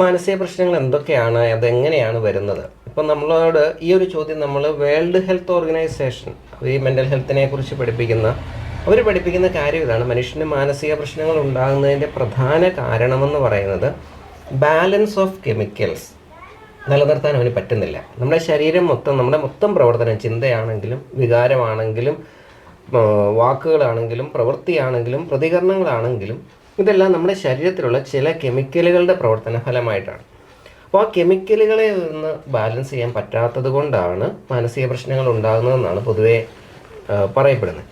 മാനസിക പ്രശ്നങ്ങൾ എന്തൊക്കെയാണ്? അതെങ്ങനെയാണ് വരുന്നത്? ഇപ്പം നമ്മളോട് ഈ ഒരു ചോദ്യം നമ്മൾ വേൾഡ് ഹെൽത്ത് ഓർഗനൈസേഷൻ ഈ മെന്റൽ ഹെൽത്തിനെ കുറിച്ച് പഠിപ്പിക്കുന്ന അവർ പഠിപ്പിക്കുന്ന കാര്യം ഇതാണ്. മനുഷ്യന് മാനസിക പ്രശ്നങ്ങൾ ഉണ്ടാകുന്നതിന്റെ പ്രധാന കാരണമെന്ന് പറയുന്നത് ബാലൻസ് ഓഫ് കെമിക്കൽസ്. നിലനിർത്താൻ അവന് പറ്റുന്നില്ല. നമ്മുടെ ശരീരം മൊത്തം നമ്മുടെ മൊത്തം പ്രവർത്തനം ചിന്തയാണെങ്കിലും വികാരമാണെങ്കിലും വാക്കുകളാണെങ്കിലും പ്രവൃത്തിയാണെങ്കിലും പ്രതികരണങ്ങളാണെങ്കിലും ഇതെല്ലാം നമ്മുടെ ശരീരത്തിലുള്ള ചില കെമിക്കലുകളുടെ പ്രവർത്തന ഫലമായിട്ടാണ്. അപ്പോൾ ആ കെമിക്കലുകളെ ഒന്ന് ബാലൻസ് ചെയ്യാൻ പറ്റാത്തത് കൊണ്ടാണ് മാനസിക പ്രശ്നങ്ങൾ ഉണ്ടാകുന്നതെന്നാണ് പൊതുവേ പറയപ്പെടുന്നത്.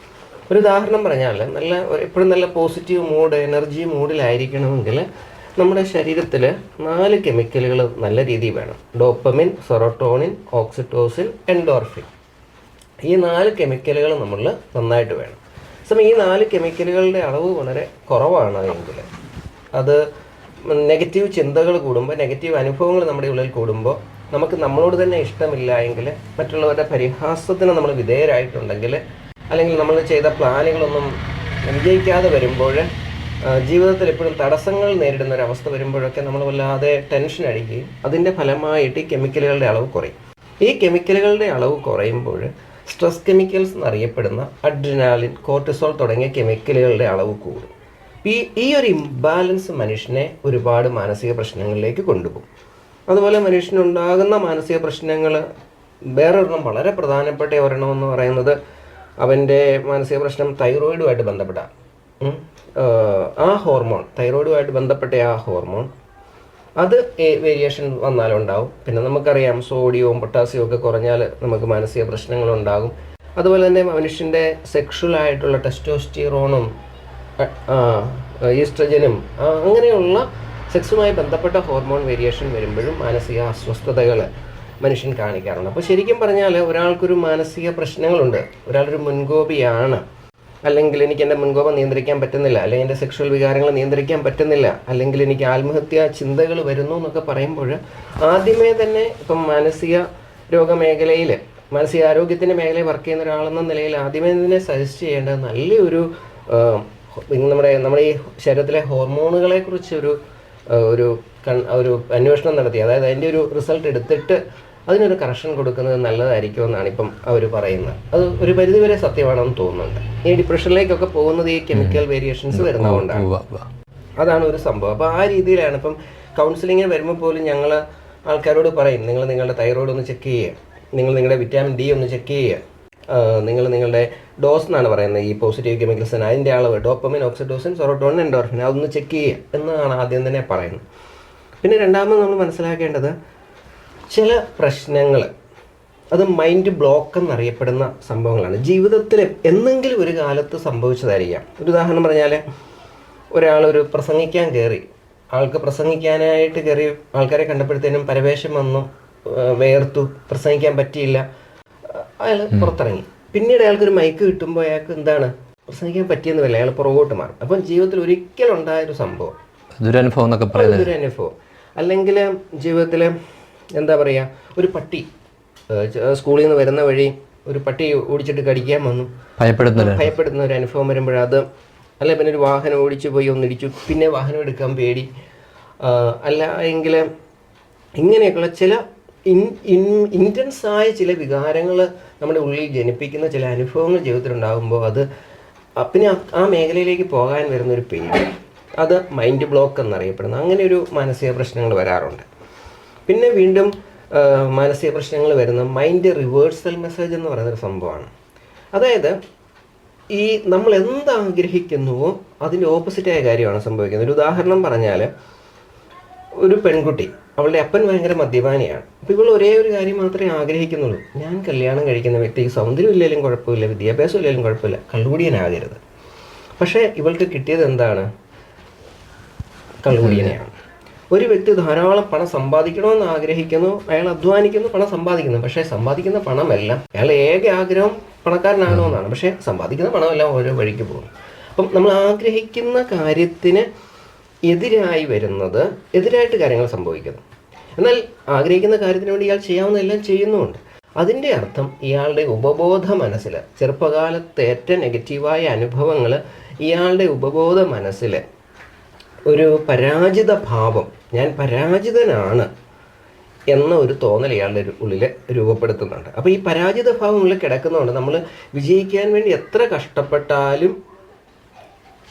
ഒരു ഉദാഹരണം പറഞ്ഞാൽ നല്ല എപ്പോഴും നല്ല പോസിറ്റീവ് മൂഡ് എനർജി മൂഡിലായിരിക്കണമെങ്കിൽ നമ്മുടെ ശരീരത്തിൽ നാല് കെമിക്കലുകൾ നല്ല രീതിയിൽ വേണം. Dopamine serotonin oxytocin endorphin. ഈ നാല് കെമിക്കലുകൾ നമ്മൾ നന്നായിട്ട് വേണം. സമയം ഈ നാല് കെമിക്കലുകളുടെ അളവ് വളരെ കുറവാണ് എങ്കിൽ അത് നെഗറ്റീവ് ചിന്തകൾ കൂടുമ്പോൾ നെഗറ്റീവ് അനുഭവങ്ങൾ നമ്മുടെ ഉള്ളിൽ കൂടുമ്പോൾ നമുക്ക് നമ്മളോട് തന്നെ ഇഷ്ടമില്ല എങ്കിൽ മറ്റുള്ളവരുടെ പരിഹാസത്തിന് നമ്മൾ വിധേയരായിട്ടുണ്ടെങ്കിൽ അല്ലെങ്കിൽ നമ്മൾ ചെയ്ത പ്ലാനുകളൊന്നും വിജയിക്കാതെ വരുമ്പോൾ ജീവിതത്തിൽ എപ്പോഴും തടസ്സങ്ങൾ നേരിടുന്ന ഒരു അവസ്ഥ വരുമ്പോഴൊക്കെ നമ്മൾ വല്ലാതെ ടെൻഷൻ അടിക്കുകയും അതിന്റെ ഫലമായിട്ട് ഈ കെമിക്കലുകളുടെ അളവ് കുറയും. ഈ കെമിക്കലുകളുടെ അളവ് കുറയുമ്പോൾ സ്ട്രെസ് കെമിക്കൽസ് എന്നറിയപ്പെടുന്ന അഡ്രിനാലിൻ കോർട്ടിസോൾ തുടങ്ങിയ കെമിക്കലുകളുടെ അളവ് കൂടും. ഈ ഈ ഒരു ഇംബാലൻസ് മനുഷ്യനെ ഒരുപാട് മാനസിക പ്രശ്നങ്ങളിലേക്ക് കൊണ്ടുപോകും. അതുപോലെ മനുഷ്യനുണ്ടാകുന്ന മാനസിക പ്രശ്നങ്ങൾ വേറൊരെണ്ണം വളരെ പ്രധാനപ്പെട്ട ഒരെണ്ണം എന്ന് പറയുന്നത് അവന്റെ മാനസിക പ്രശ്നം തൈറോയിഡുമായിട്ട് ബന്ധപ്പെട്ട. ആ ഹോർമോൺ തൈറോയിഡുമായിട്ട് ബന്ധപ്പെട്ട ആ ഹോർമോൺ അത് വേരിയേഷൻ വന്നാലുണ്ടാവും പിന്നെ നമുക്കറിയാം സോഡിയവും പൊട്ടാസ്യവും ഒക്കെ കുറഞ്ഞാൽ നമുക്ക് മാനസിക പ്രശ്നങ്ങളുണ്ടാകും അതുപോലെ തന്നെ മനുഷ്യന്റെ സെക്ഷുവൽ ആയിട്ടുള്ള ടെസ്റ്റോസ്റ്റിറോണും ഈസ്ട്രജനും അങ്ങനെയുള്ള സെക്സുമായി ബന്ധപ്പെട്ട ഹോർമോൺ വേരിയേഷൻ വരുമ്പോഴും മാനസിക അസ്വസ്ഥതകൾ മനുഷ്യൻ കാണിക്കാറുണ്ട്. അപ്പോൾ ശരിക്കും പറഞ്ഞാൽ ഒരാൾക്കൊരു മാനസിക പ്രശ്നങ്ങളുണ്ട്. ഒരാളൊരു മുൻകോപിയാണ്. അല്ലെങ്കിൽ എനിക്ക് എന്റെ മുൻകോപം നിയന്ത്രിക്കാൻ പറ്റുന്നില്ല അല്ലെങ്കിൽ എന്റെ സെക്ഷൽ വികാരങ്ങൾ നിയന്ത്രിക്കാൻ പറ്റുന്നില്ല അല്ലെങ്കിൽ എനിക്ക് ആത്മഹത്യാ ചിന്തകൾ വരുന്നു എന്നൊക്കെ പറയുമ്പോൾ ആദ്യമേ തന്നെ ഇപ്പം മാനസിക രോഗമേഖലയിൽ മാനസികാരോഗ്യത്തിന്റെ മേഖലയിൽ വർക്ക് ചെയ്യുന്ന ഒരാളെന്ന നിലയിൽ ആദ്യമേ തന്നെ സജസ്റ്റ് ചെയ്യേണ്ടത് നല്ലൊരു നമ്മുടെ നമ്മുടെ ഈ ശരീരത്തിലെ ഹോർമോണുകളെ കുറിച്ച് ഒരു ഒരു അന്വേഷണം നടത്തി. അതായത് അതിന്റെ ഒരു റിസൾട്ട് എടുത്തിട്ട് അതിനൊരു കറക്ഷൻ കൊടുക്കുന്നത് നല്ലതായിരിക്കുമെന്നാണ് ഇപ്പം അവർ പറയുന്നത്. അത് ഒരു പരിധിവരെ സത്യമാണെന്ന് തോന്നുന്നുണ്ട്. ഈ ഡിപ്രഷനിലേക്കൊക്കെ പോകുന്നത് ഈ കെമിക്കൽ വേരിയേഷൻസ് വരുന്നതുകൊണ്ടാണ്. അതാണ് ഒരു സംഭവം. അപ്പോൾ ആ രീതിയിലാണ് ഇപ്പം കൗൺസിലിങ്ങിന് വരുമ്പോൾ പോലും ഞങ്ങൾ ആൾക്കാരോട് പറയും നിങ്ങൾ നിങ്ങളുടെ തൈറോയ്ഡ് ഒന്ന് ചെക്ക് ചെയ്യുക നിങ്ങൾ നിങ്ങളുടെ വിറ്റാമിൻ ഡി ഒന്ന് ചെക്ക് ചെയ്യുക നിങ്ങൾ നിങ്ങളുടെ ഡോസ് എന്നാണ് പറയുന്നത് ഈ പോസിറ്റീവ് കെമിക്കൽസിന് അതിന്റെ അളവ് ഡോപ്പമിൻ ഓക്സിഡോസിൻ സൊറോട്ടോണിൻ എൻഡോർഫിൻ അതൊന്ന് ചെക്ക് ചെയ്യുക എന്നാണ് ആദ്യം തന്നെ പറയുന്നത്. പിന്നെ രണ്ടാമത് നമ്മൾ മനസ്സിലാക്കേണ്ടത് ചില പ്രശ്നങ്ങൾ അത് മൈൻഡ് ബ്ലോക്ക് എന്നറിയപ്പെടുന്ന സംഭവങ്ങളാണ്. ജീവിതത്തിൽ എന്നെങ്കിലും ഒരു കാലത്ത് സംഭവിച്ചതായിരിക്കാം. ഒരു ഉദാഹരണം പറഞ്ഞാൽ ഒരാൾ ഒരു പ്രസംഗിക്കാൻ കയറി ആൾക്ക് പ്രസംഗിക്കാനായിട്ട് കയറി ആൾക്കാരെ കണ്ടപ്പോഴത്തേനും പരവേശം വന്നു വേർത്തു പ്രസംഗിക്കാൻ പറ്റിയില്ല. അയാൾ പുറത്തിറങ്ങി. പിന്നീട് അയാൾക്കൊരു മൈക്ക് കിട്ടുമ്പോൾ അയാൾക്ക് എന്താണ്? പ്രസംഗിക്കാൻ പറ്റിയെന്ന് വരില്ല അയാൾ പുറകോട്ട് മാറും. അപ്പം ജീവിതത്തിൽ ഒരിക്കലും ഉണ്ടായൊരു സംഭവം. ദുരനുഭവം എന്നൊക്കെ പറയുന്നത്. ദുരനുഭവം അല്ലെങ്കിൽ ജീവിതത്തിൽ എന്താ പറയുക ഒരു പട്ടി സ്കൂളിൽ നിന്ന് വരുന്ന വഴി ഒരു പട്ടി ഓടിച്ചിട്ട് കടിക്കാൻ വന്നു. ഭയപ്പെടുന്ന ഭയപ്പെടുന്ന ഒരു അനുഭവം വരുമ്പോഴത് അല്ല പിന്നെ ഒരു വാഹനം ഓടിച്ചു പോയി ഒന്നിടിച്ചു പിന്നെ വാഹനം എടുക്കാൻ പേടി. അല്ല എങ്കിൽ ഇങ്ങനെയൊക്കെയുള്ള ചില ഇൻ ഇൻ ഇന്റൻസ് ആയ ചില വികാരങ്ങൾ നമ്മുടെ ഉള്ളിൽ ജനിപ്പിക്കുന്ന ചില അനുഭവങ്ങൾ ജീവിതത്തിൽ ഉണ്ടാകുമ്പോൾ അത് പിന്നെ ആ- ആ മേഖലയിലേക്ക് പോകാൻ വരുന്ന ഒരു പേടി. അത് മൈൻഡ് ബ്ലോക്ക് എന്നറിയപ്പെടുന്നു. അങ്ങനെ ഒരു മാനസിക പ്രശ്നങ്ങൾ വരാറുണ്ട്. പിന്നെ വീണ്ടും മാനസിക പ്രശ്നങ്ങൾ വരുന്ന മൈൻഡ് റിവേഴ്സൽ മെസ്സേജ് എന്ന് പറയുന്നൊരു സംഭവമാണ്. അതായത് ഈ നമ്മൾ എന്ത് ആഗ്രഹിക്കുന്നുവോ അതിന്റെ ഓപ്പോസിറ്റായ കാര്യമാണ് സംഭവിക്കുന്നത്. ഒരു ഉദാഹരണം പറഞ്ഞാൽ ഒരു പെൺകുട്ടി അവളുടെ അപ്പൻ ഭയങ്കര മദ്യപാനിയാണ്. അപ്പോൾ ഇവൾ ഒരേ ഒരു കാര്യം മാത്രമേ ആഗ്രഹിക്കുന്നുള്ളൂ. ഞാൻ കല്യാണം കഴിക്കുന്ന വ്യക്തിക്ക് സൗന്ദര്യം ഇല്ലെങ്കിലും കുഴപ്പമില്ല വിദ്യാഭ്യാസം ഇല്ലെങ്കിലും കുഴപ്പമില്ല കള്ളുകൂടിയനാകരുത്. പക്ഷേ ഇവൾക്ക് കിട്ടിയത് എന്താണ്? കള്ളുകുടിയനെയാണ്. ഒരു വ്യക്തി ധാരാളം പണം സമ്പാദിക്കണമെന്ന് ആഗ്രഹിക്കുന്നു അയാൾ അധ്വാനിക്കുന്നു പണം സമ്പാദിക്കുന്നു. പക്ഷേ സമ്പാദിക്കുന്ന പണമെല്ലാം. അയാൾ ഏക ആഗ്രഹം പണക്കാരനാകണമെന്നാണ് പക്ഷേ സമ്പാദിക്കുന്ന പണമെല്ലാം ഓരോ വഴിക്ക് പോകും. അപ്പം നമ്മൾ ആഗ്രഹിക്കുന്ന കാര്യത്തിന് എതിരായി വരുന്നത് എതിരായിട്ട് കാര്യങ്ങൾ സംഭവിക്കുന്നു. എന്നാൽ ആഗ്രഹിക്കുന്ന കാര്യത്തിന് വേണ്ടി ഇയാൾ ചെയ്യാവുന്നതെല്ലാം ചെയ്യുന്നുമുണ്ട്. അതിന്റെ അർത്ഥം ഇയാളുടെ ഉപബോധ മനസ്സിൽ ചെറുപ്പകാലത്തേറ്റ നെഗറ്റീവായ അനുഭവങ്ങൾ ഇയാളുടെ ഉപബോധ മനസ്സിൽ ഒരു പരാജിത ഭാവം. ഞാൻ പരാജിതനാണ് എന്ന ഒരു തോന്നൽ ഇയാളുടെ ഉള്ളിൽ രൂപപ്പെടുത്തുന്നുണ്ട്. അപ്പോൾ ഈ പരാജിത ഭാവം ഉള്ളിൽ കിടക്കുന്നതുകൊണ്ട് നമ്മൾ വിജയിക്കാൻ വേണ്ടി എത്ര കഷ്ടപ്പെട്ടാലും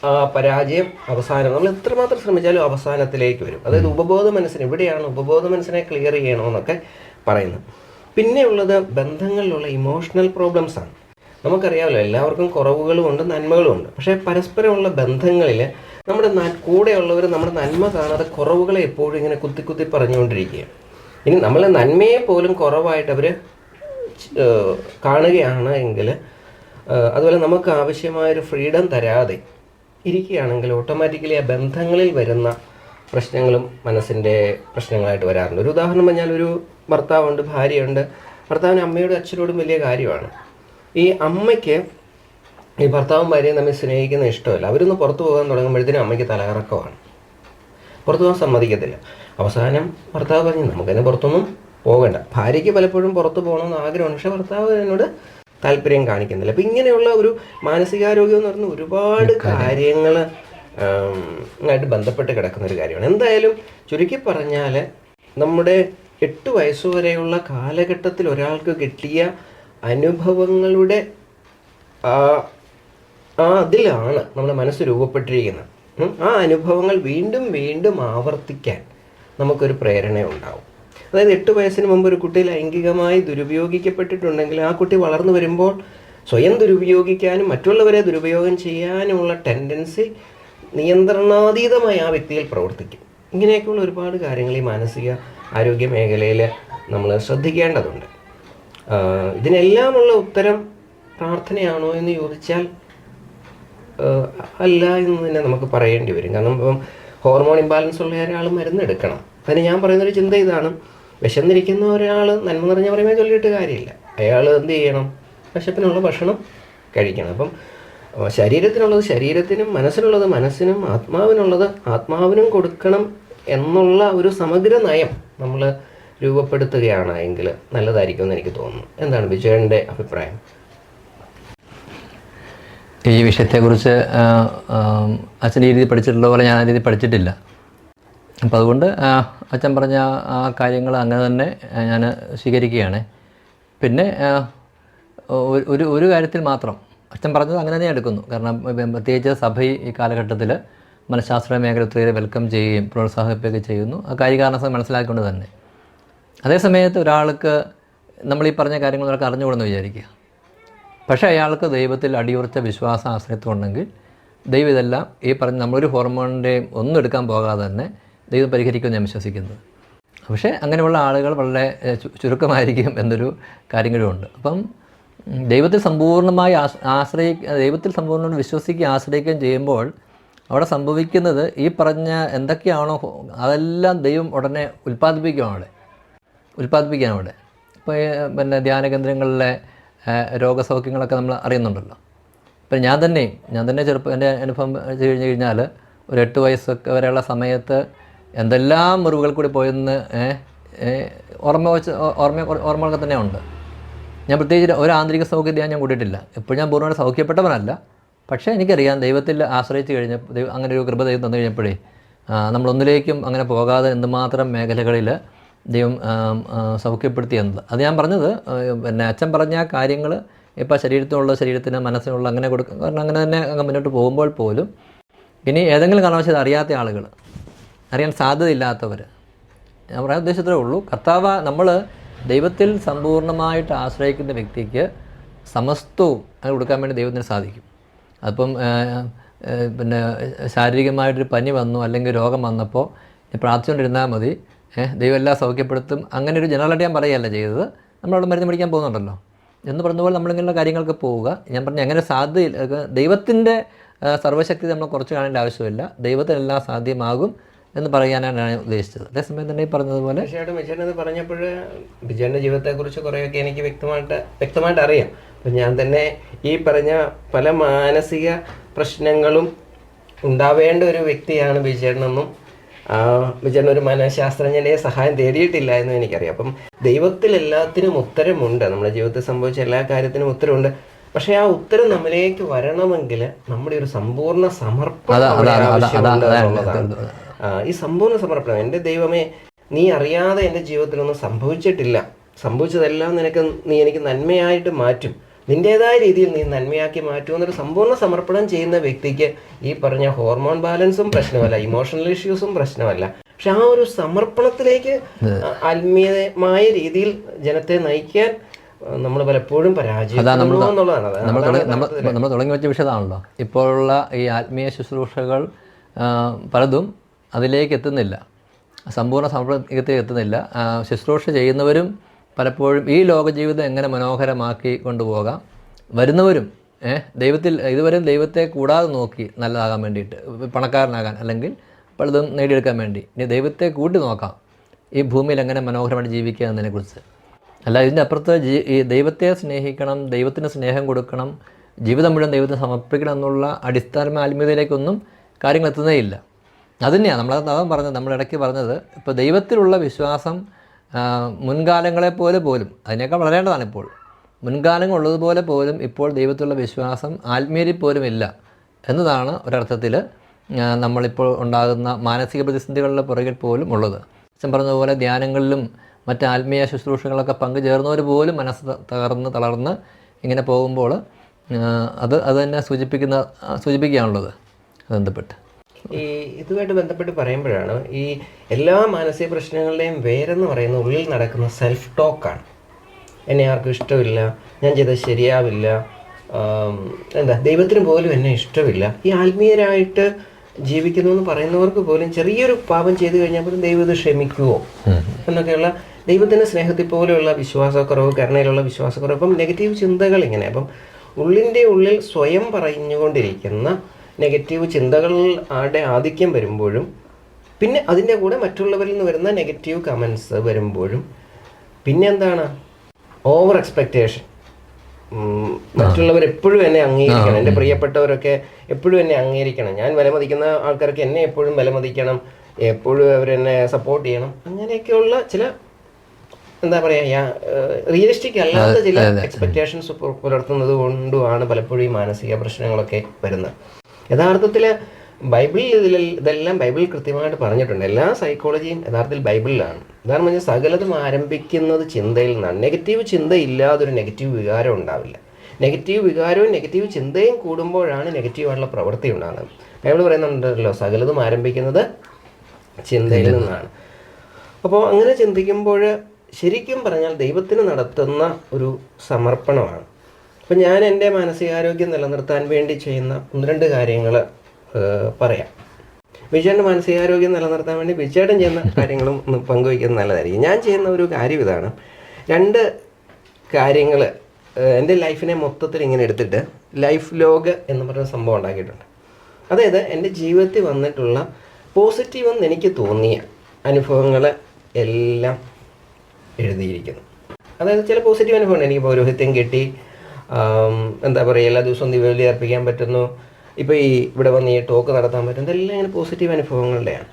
ആ പരാജയം അവസാനം നമ്മൾ എത്രമാത്രം ശ്രമിച്ചാലും അവസാനത്തിലേക്ക് വരും. അതായത് ഉപബോധ മനസ്സിന് എവിടെയാണ് ഉപബോധ മനസ്സിനെ ക്ലിയർ ചെയ്യണമെന്നൊക്കെ പറയുന്നത്. പിന്നെയുള്ളത് ബന്ധങ്ങളിലുള്ള ഇമോഷണൽ പ്രോബ്ലംസ് ആണ്. നമുക്കറിയാമല്ലോ എല്ലാവർക്കും കുറവുകളും ഉണ്ട് നന്മകളും ഉണ്ട്. പക്ഷേ പരസ്പരമുള്ള ബന്ധങ്ങളിൽ നമ്മുടെ കൂടെയുള്ളവർ നമ്മുടെ നന്മ കാണാതെ കുറവുകളെ എപ്പോഴും ഇങ്ങനെ കുത്തി കുത്തി പറഞ്ഞുകൊണ്ടിരിക്കുകയാണ്. ഇനി നമ്മളെ നന്മയെ പോലും കുറവായിട്ട് അവർ കാണുകയാണ് എങ്കിൽ അതുപോലെ നമുക്ക് ആവശ്യമായൊരു ഫ്രീഡം തരാതെ ഇരിക്കുകയാണെങ്കിൽ ഓട്ടോമാറ്റിക്കലി ആ ബന്ധങ്ങളിൽ വരുന്ന പ്രശ്നങ്ങളും മനസ്സിന്റെ പ്രശ്നങ്ങളായിട്ട് വരാറുണ്ട്. ഒരു ഉദാഹരണം പറഞ്ഞാൽ ഒരു ഭർത്താവുണ്ട് ഭാര്യയുണ്ട്. ഭർത്താവിന് അമ്മയോടും അച്ഛനോടും വലിയ കാര്യമാണ്. ഈ അമ്മയ്ക്ക് ഈ ഭർത്താവും ഭാര്യയും തമ്മിൽ സ്നേഹിക്കുന്ന ഇഷ്ടമല്ല. അവരൊന്ന് പുറത്തു പോകാൻ തുടങ്ങുമ്പോഴത്തേനും അമ്മയ്ക്ക് തലകറക്കമാണ്. പുറത്തു പോകാൻ സമ്മതിക്കത്തില്ല. അവസാനം ഭർത്താവ് പറഞ്ഞു നമുക്കതിന് പുറത്തൊന്നും പോകണ്ട. ഭാര്യയ്ക്ക് പലപ്പോഴും പുറത്തു പോകണമെന്ന് ആഗ്രഹമാണ് പക്ഷെ ഭർത്താവ് എന്നോട് താല്പര്യം കാണിക്കുന്നില്ല. അപ്പം ഇങ്ങനെയുള്ള ഒരു മാനസികാരോഗ്യം എന്ന് പറയുന്ന ഒരുപാട് കാര്യങ്ങൾ ആയിട്ട് ബന്ധപ്പെട്ട് കിടക്കുന്ന ഒരു കാര്യമാണ്. എന്തായാലും ചുരുക്കി പറഞ്ഞാൽ നമ്മുടെ എട്ട് വയസ്സുവരെയുള്ള കാലഘട്ടത്തിൽ ഒരാൾക്ക് കിട്ടിയ അനുഭവങ്ങളുടെ ആ അതിലാണ് നമ്മുടെ മനസ്സ് രൂപപ്പെട്ടിരിക്കുന്നത്. ആ അനുഭവങ്ങൾ വീണ്ടും വീണ്ടും ആവർത്തിക്കാൻ നമുക്കൊരു പ്രേരണ ഉണ്ടാവും. അതായത് എട്ട് വയസ്സിന് മുമ്പ് ഒരു കുട്ടി ലൈംഗികമായി ദുരുപയോഗിക്കപ്പെട്ടിട്ടുണ്ടെങ്കിൽ ആ കുട്ടി വളർന്നു വരുമ്പോൾ സ്വയം ദുരുപയോഗിക്കാനും മറ്റുള്ളവരെ ദുരുപയോഗം ചെയ്യാനുമുള്ള ടെൻഡൻസി നിയന്ത്രണാതീതമായി ആ വ്യക്തിയിൽ പ്രവർത്തിക്കും. ഇങ്ങനെയൊക്കെയുള്ള ഒരുപാട് കാര്യങ്ങൾ ഈ മാനസിക ആരോഗ്യ മേഖലയിൽ നമ്മൾ ശ്രദ്ധിക്കേണ്ടതുണ്ട്. ഇതിനെല്ലാമുള്ള ഉത്തരം പ്രാർത്ഥനയാണോ എന്ന് ചോദിച്ചാൽ അല്ല എന്ന് തന്നെ നമുക്ക് പറയേണ്ടി വരും. കാരണം ഇപ്പം ഹോർമോൺ ഇംബാലൻസ് ഉള്ള ഒരാൾ മരുന്നെടുക്കണം അതിന് ഞാൻ പറയുന്നൊരു ചിന്ത ഇതാണ്. വിശന്നിരിക്കുന്ന ഒരാൾ നന്മ നിറഞ്ഞ പറയുമ്പോൾ ചൊല്ലിയിട്ട് കാര്യമില്ല. അയാൾ എന്ത് ചെയ്യണം? വിശപ്പിനുള്ള ഭക്ഷണം കഴിക്കണം. അപ്പം ശരീരത്തിനുള്ളത് ശരീരത്തിനും മനസ്സിനുള്ളത് മനസ്സിനും ആത്മാവിനുള്ളത് ആത്മാവിനും കൊടുക്കണം എന്നുള്ള ഒരു സമഗ്ര നയം നമ്മൾ രൂപപ്പെടുത്തുകയാണ് എങ്കിൽ നല്ലതായിരിക്കും എന്ന് എനിക്ക് തോന്നുന്നു. എന്താണ് വിജയന്റെ അഭിപ്രായം? ഈ വിഷയത്തെക്കുറിച്ച് അച്ഛൻ ഈ രീതി പഠിച്ചിട്ടുള്ള പോലെ ഞാൻ ആ രീതി പഠിച്ചിട്ടില്ല. അപ്പോൾ അതുകൊണ്ട് അച്ഛൻ പറഞ്ഞ ആ കാര്യങ്ങൾ അങ്ങനെ തന്നെ ഞാൻ സ്വീകരിക്കുകയാണ്. പിന്നെ ഒരു- ഒരു കാര്യത്തിൽ മാത്രം അച്ഛൻ പറഞ്ഞത് അങ്ങനെ തന്നെ എടുക്കുന്നു. കാരണം പ്രത്യേകിച്ച് സഭ ഈ കാലഘട്ടത്തിൽ മനഃശാസ്ത്ര മേഖല ഒത്തിരി വെൽക്കം ചെയ്യുകയും പ്രോത്സാഹിപ്പിക്കുകയൊക്കെ ചെയ്യുന്നു. ആ കാര്യകാരണങ്ങൾ മനസ്സിലാക്കിക്കൊണ്ട് തന്നെ. അതേസമയത്ത് ഒരാൾക്ക് നമ്മൾ ഈ പറഞ്ഞ കാര്യങ്ങൾ ഒരാൾക്ക് അറിഞ്ഞുകൂടെന്ന് വിചാരിക്കുക. പക്ഷേ അയാൾക്ക് ദൈവത്തിൽ അടിയുറച്ച വിശ്വാസ ആശ്രയത്വം ഉണ്ടെങ്കിൽ ദൈവം ഇതെല്ലാം ഈ പറഞ്ഞ നമ്മളൊരു ഹോർമോണിന്റെയും ഒന്നും എടുക്കാൻ പോകാതെ തന്നെ ദൈവം പരിഹരിക്കുമെന്ന് ഞാൻ വിശ്വസിക്കുന്നത് പക്ഷേ അങ്ങനെയുള്ള ആളുകൾ വളരെ ചുരുക്കമായിരിക്കും എന്നൊരു കാര്യങ്ങളുമുണ്ട് അപ്പം ദൈവത്തിൽ സമ്പൂർണമായി ആശ്രയി ദൈവത്തിൽ സമ്പൂർണമായി വിശ്വസിക്കുകയും ആശ്രയിക്കുകയും ചെയ്യുമ്പോൾ അവിടെ സംഭവിക്കുന്നത് ഈ പറഞ്ഞ എന്തൊക്കെയാണോ അതെല്ലാം ദൈവം ഉടനെ ഉൽപ്പാദിപ്പിക്കും അവിടെ. ഉൽപ്പാദിപ്പിക്കാൻ അവിടെ. ഇപ്പോൾ പിന്നെ ധ്യാന കേന്ദ്രങ്ങളിലെ ആ, രോഗസൗഖ്യങ്ങളൊക്കെ നമ്മൾ അറിയുന്നുണ്ടല്ലോ. ഇപ്പം ഞാൻ തന്നെയും ഞാൻ തന്നെ ചെറുപ്പം എന്റെ അനുഭവം വെച്ച് കഴിഞ്ഞ് കഴിഞ്ഞാൽ ഒരു എട്ട് വയസ്സൊക്കെ വരെയുള്ള സമയത്ത് എന്തെല്ലാം മുറിവുകൾ കൂടി പോയെന്ന് ഓർമ്മ വെച്ച് ഓർമ്മ ഓർമ്മകളൊക്കെ തന്നെ ഉണ്ട്. ഞാൻ പ്രത്യേകിച്ച് ഒരു ആന്തരിക സൗഖ്യം ഞാൻ കൂടിയിട്ടില്ല. എപ്പോഴും ഞാൻ പൂർണമായിട്ട് സൗഖ്യപ്പെട്ടവനല്ല. പക്ഷേ എനിക്കറിയാം ദൈവത്തിൽ ആശ്രയിച്ച് കഴിഞ്ഞ അങ്ങനെ ഒരു കൃപ ദൈവം തന്നു കഴിഞ്ഞപ്പോഴേ നമ്മളൊന്നിലേക്കും അങ്ങനെ പോകാതെ എന്തുമാത്രം മേഖലകളിൽ ദൈവം സൗഖ്യപ്പെടുത്തി എന്നത്. അത് ഞാൻ പറഞ്ഞത് പിന്നെ അച്ഛൻ പറഞ്ഞ കാര്യങ്ങൾ ഇപ്പോൾ ശരീരത്തിനുള്ള ശരീരത്തിന് മനസ്സിനുള്ള അങ്ങനെ കൊടുക്കും കാരണം അങ്ങനെ തന്നെ അങ്ങ് മുന്നോട്ട് പോകുമ്പോൾ പോലും ഇനി ഏതെങ്കിലും കാരണവശാൽ അറിയാത്ത ആളുകൾ അറിയാൻ സാധ്യതയില്ലാത്തവർ ഞാൻ പറയാൻ ഉദ്ദേശത്തേ ഉള്ളൂ കർത്താവ് നമ്മൾ ദൈവത്തിൽ സമ്പൂർണമായിട്ട് ആശ്രയിക്കുന്ന വ്യക്തിക്ക് സമസ്തവും അത് കൊടുക്കാൻ വേണ്ടി ദൈവത്തിന് സാധിക്കും. അപ്പം പിന്നെ ശാരീരികമായിട്ടൊരു പനി വന്നു അല്ലെങ്കിൽ രോഗം വന്നപ്പോൾ പ്രാർത്ഥിച്ചുകൊണ്ടിരുന്നാൽ മതി. ദൈവം എല്ലാം സൗഖ്യപ്പെടുത്തും. അങ്ങനെ ഒരു ജനറലായിട്ട് ഞാൻ പറയുകയല്ല ചെയ്തത്. നമ്മളവിടെ മരുന്ന് മേടിക്കാൻ പോകുന്നുണ്ടല്ലോ. എന്ന് പറഞ്ഞതുപോലെ നമ്മളിങ്ങനെയുള്ള കാര്യങ്ങൾക്ക് പോവുക. ഞാൻ പറഞ്ഞു അങ്ങനെ സാധ്യത ദൈവത്തിന്റെ സർവശക്തി നമ്മൾ കുറച്ച് കാണേണ്ട ആവശ്യമില്ല. ദൈവത്തിനെല്ലാം സാധ്യമാകും എന്ന് പറയാനാണ് ഞാൻ ഉദ്ദേശിച്ചത്. അതേസമയം തന്നെ ഈ പറഞ്ഞതുപോലെ തീർച്ചയായിട്ടും എന്ന് പറഞ്ഞപ്പോൾ വിജയന്റെ ജീവിതത്തെക്കുറിച്ച് കുറേയൊക്കെ എനിക്ക് വ്യക്തമായിട്ട് വ്യക്തമായിട്ട് അറിയാം. അപ്പം ഞാൻ തന്നെ ഈ പറഞ്ഞ പല മാനസിക പ്രശ്നങ്ങളും ഉണ്ടാവേണ്ട ഒരു വ്യക്തിയാണ് വിജയനെന്നും വിജയൻ ഒരു മനഃശാസ്ത്രജ്ഞനെ സഹായം തേടിയിട്ടില്ല എന്ന് എനിക്കറിയാം. അപ്പം ദൈവത്തിൽ എല്ലാത്തിനും ഉത്തരമുണ്ട്. നമ്മുടെ ജീവിതത്തിൽ സംഭവിച്ച എല്ലാ കാര്യത്തിനും ഉത്തരമുണ്ട്. പക്ഷെ ആ ഉത്തരം നമ്മിലേക്ക് വരണമെങ്കിൽ നമ്മുടെ ഒരു സമ്പൂർണ സമർപ്പണം ഈ സമ്പൂർണ സമർപ്പണം. എന്റെ ദൈവമേ നീ അറിയാതെ എന്റെ ജീവിതത്തിലൊന്നും സംഭവിച്ചിട്ടില്ല. സംഭവിച്ചതെല്ലാം നിനക്ക് നീ എനിക്ക് നന്മയായിട്ട് മാറ്റും. നിന്റെതായ രീതിയിൽ നീ നന്മയാക്കി മാറ്റുമെന്നൊരു സമ്പൂർണ സമർപ്പണം ചെയ്യുന്ന വ്യക്തിക്ക് ഈ പറഞ്ഞ ഹോർമോൺ ബാലൻസും പ്രശ്നമല്ല ഇമോഷണൽ ഇഷ്യൂസും പ്രശ്നമല്ല. പക്ഷെ ആ ഒരു സമർപ്പണത്തിലേക്ക് ആത്മീയമായ രീതിയിൽ ജനത്തെ നയിക്കാൻ നമ്മൾ പലപ്പോഴും പരാജയം നമ്മൾ തുടങ്ങി വെച്ച വിഷയമാണല്ലോ ഇപ്പോഴുള്ള ഈ ആത്മീയ ശുശ്രൂഷകൾ പലതും അതിലേക്ക് എത്തുന്നില്ല. സമ്പൂർണ സമർപ്പണത്തിലേക്ക് എത്തുന്നില്ല. ശുശ്രൂഷ ചെയ്യുന്നവരും പലപ്പോഴും ഈ ലോക ജീവിതം എങ്ങനെ മനോഹരമാക്കി കൊണ്ടുപോകാം? വരുന്നവരും ദൈവത്തിൽ ഇതുവരെ ദൈവത്തെ കൂടാതെ നോക്കി നല്ലതാകാൻ വേണ്ടിയിട്ട് പണക്കാരനാകാൻ അല്ലെങ്കിൽ പലതും നേടിയെടുക്കാൻ വേണ്ടി ഇനി ദൈവത്തെ കൂട്ടി നോക്കാം. ഈ ഭൂമിയിൽ എങ്ങനെ മനോഹരമായിട്ട് ജീവിക്കുക എന്നതിനെക്കുറിച്ച്. അല്ല ഇതിന്റെ അപ്പുറത്ത് ജീ ഈ ദൈവത്തെ സ്നേഹിക്കണം ദൈവത്തിന് സ്നേഹം കൊടുക്കണം ജീവിതം മുഴുവൻ ദൈവത്തിന് സമർപ്പിക്കണം എന്നുള്ള അടിസ്ഥാന ആത്മീയതയിലേക്കൊന്നും കാര്യങ്ങൾ എത്തുന്നേ ഇല്ല. അത് തന്നെയാണ് നമ്മൾ അതാണ് പറഞ്ഞത് നമ്മളിടയ്ക്ക് പറഞ്ഞത് ഇപ്പോൾ ദൈവത്തിലുള്ള വിശ്വാസം ആ, മുൻകാലങ്ങളെപ്പോലെ പോലും അതിനേക്കാൾ വളരേണ്ടതാണ് ഇപ്പോൾ. മുൻകാലങ്ങൾ ഉള്ളതുപോലെ പോലും ഇപ്പോൾ ദൈവത്തിലുള്ള വിശ്വാസം ആത്മീയരിൽ പോലും ഇല്ല എന്നതാണ് ഒരർത്ഥത്തിൽ നമ്മളിപ്പോൾ ഉണ്ടാകുന്ന മാനസിക പ്രതിസന്ധികളുടെ പുറകിൽ പോലും ഉള്ളത്. അച്ഛൻ പറഞ്ഞതുപോലെ ധ്യാനങ്ങളിലും മറ്റ് ആത്മീയ ശുശ്രൂഷകളൊക്കെ പങ്കുചേർന്നവർ പോലും മനസ്സ് തകർന്ന് തളർന്ന് ഇങ്ങനെ പോകുമ്പോൾ അത് അത് തന്നെ സൂചിപ്പിക്കുന്ന സൂചിപ്പിക്കുകയാണുള്ളത്. ബന്ധപ്പെട്ട് ഈ ഇതുമായിട്ട് ബന്ധപ്പെട്ട് പറയുമ്പോഴാണ് ഈ എല്ലാ മാനസിക പ്രശ്നങ്ങളുടെയും വേരെന്ന് പറയുന്ന ഉള്ളിൽ നടക്കുന്ന സെൽഫ് ടോക്കാണ് എന്നെ ആർക്കും ഇഷ്ടമില്ല ഞാൻ ചെയ്തത് ശരിയാവില്ല എന്താ ദൈവത്തിന് പോലും എന്നെ ഇഷ്ടമില്ല. ഈ ആത്മീയരായിട്ട് ജീവിക്കുന്നു എന്ന് പറയുന്നവർക്ക് പോലും ചെറിയൊരു പാപം ചെയ്തു കഴിഞ്ഞാൽ പോലും ദൈവം ഇത് ക്ഷമിക്കുമോ എന്നൊക്കെയുള്ള ദൈവത്തിന്റെ സ്നേഹത്തിൽ പോലെയുള്ള വിശ്വാസക്കുറവ് കരുണയിലുള്ള വിശ്വാസക്കുറവ് അപ്പം നെഗറ്റീവ് ചിന്തകൾ ഇങ്ങനെ. അപ്പം ഉള്ളിന്റെ ഉള്ളിൽ സ്വയം പറഞ്ഞുകൊണ്ടിരിക്കുന്ന നെഗറ്റീവ് ചിന്തകൾ ആടെ ആധിക്യം വരുമ്പോഴും പിന്നെ അതിന്റെ കൂടെ മറ്റുള്ളവരിൽ നിന്ന് വരുന്ന നെഗറ്റീവ് കമൻസ് വരുമ്പോഴും പിന്നെ എന്താണ്? Over expectation. മറ്റുള്ളവർ എപ്പോഴും എന്നെ അംഗീകരിക്കണം. എന്റെ പ്രിയപ്പെട്ടവരൊക്കെ എപ്പോഴും എന്നെ അംഗീകരിക്കണം. ഞാൻ വിലമതിക്കുന്ന ആൾക്കാർക്ക് എന്നെ എപ്പോഴും വിലമതിക്കണം. എപ്പോഴും അവരെന്നെ സപ്പോർട്ട് ചെയ്യണം. അങ്ങനെയൊക്കെയുള്ള ചില എന്താ പറയുക റിയലിസ്റ്റിക് അല്ലാത്ത ചില എക്സ്പെക്റ്റേഷൻസ് പുലർത്തുന്നത് കൊണ്ടുമാണ് പലപ്പോഴും ഈ മാനസിക പ്രശ്നങ്ങളൊക്കെ വരുന്നത്. യഥാർത്ഥത്തിൽ ബൈബിളിൽ ഇതിൽ ഇതെല്ലാം ബൈബിളിൽ കൃത്യമായിട്ട് പറഞ്ഞിട്ടുണ്ട്. എല്ലാ സൈക്കോളജിയും യഥാർത്ഥത്തിൽ ബൈബിളിലാണ്. ഉദാഹരണം പറഞ്ഞാൽ സകലതും ആരംഭിക്കുന്നത് ചിന്തയിൽ നിന്നാണ്. നെഗറ്റീവ് ചിന്ത ഇല്ലാതെ ഒരു നെഗറ്റീവ് വികാരം ഉണ്ടാവില്ല. നെഗറ്റീവ് വികാരവും നെഗറ്റീവ് ചിന്തയും കൂടുമ്പോഴാണ് നെഗറ്റീവായിട്ടുള്ള പ്രവൃത്തി ഉണ്ടാകുന്നത്. ബൈബിൾ പറയുന്നുണ്ടല്ലോ സകലതും ആരംഭിക്കുന്നത് ചിന്തയിൽ നിന്നാണ്. അപ്പോൾ അങ്ങനെ ചിന്തിക്കുമ്പോൾ ശരിക്കും പറഞ്ഞാൽ ദൈവത്തിന് നടത്തുന്ന ഒരു സമർപ്പണമാണ്. അപ്പം ഞാൻ എന്റെ മാനസികാരോഗ്യം നിലനിർത്താൻ വേണ്ടി ചെയ്യുന്ന ഒന്ന് രണ്ട് കാര്യങ്ങൾ പറയാം. വിജയന്റെ മാനസികാരോഗ്യം നിലനിർത്താൻ വേണ്ടി വിജയേട്ടൻ ചെയ്യുന്ന കാര്യങ്ങളും ഒന്ന് പങ്കുവയ്ക്കുന്നത് നല്ലതായിരിക്കും. ഞാൻ ചെയ്യുന്ന ഒരു കാര്യം ഇതാണ്. രണ്ട് കാര്യങ്ങൾ എന്റെ ലൈഫിനെ മൊത്തത്തിൽ ഇങ്ങനെ എടുത്തിട്ട് ലൈഫ് ലോഗ് എന്ന് പറഞ്ഞ സംഭവം ഉണ്ടാക്കിയിട്ടുണ്ട്. അതായത് എന്റെ ജീവിതത്തിൽ വന്നിട്ടുള്ള പോസിറ്റീവ് എന്ന് എനിക്ക് തോന്നിയ അനുഭവങ്ങൾ എല്ലാം എഴുതിയിരിക്കുന്നു. അതായത് ചില പോസിറ്റീവ് അനുഭവമുണ്ട് എനിക്ക് പൗരോഹിത്യം കിട്ടി എന്താ പറയുക എല്ലാ ദിവസവും ദിവ്യവലി അർപ്പിക്കാൻ പറ്റുന്നു. ഇപ്പോൾ ഈ ഇവിടെ വന്ന് ഈ ടോക്ക് നടത്താൻ പറ്റും ഇതെല്ലാം ഇങ്ങനെ പോസിറ്റീവ് അനുഭവങ്ങളുടെയാണ്.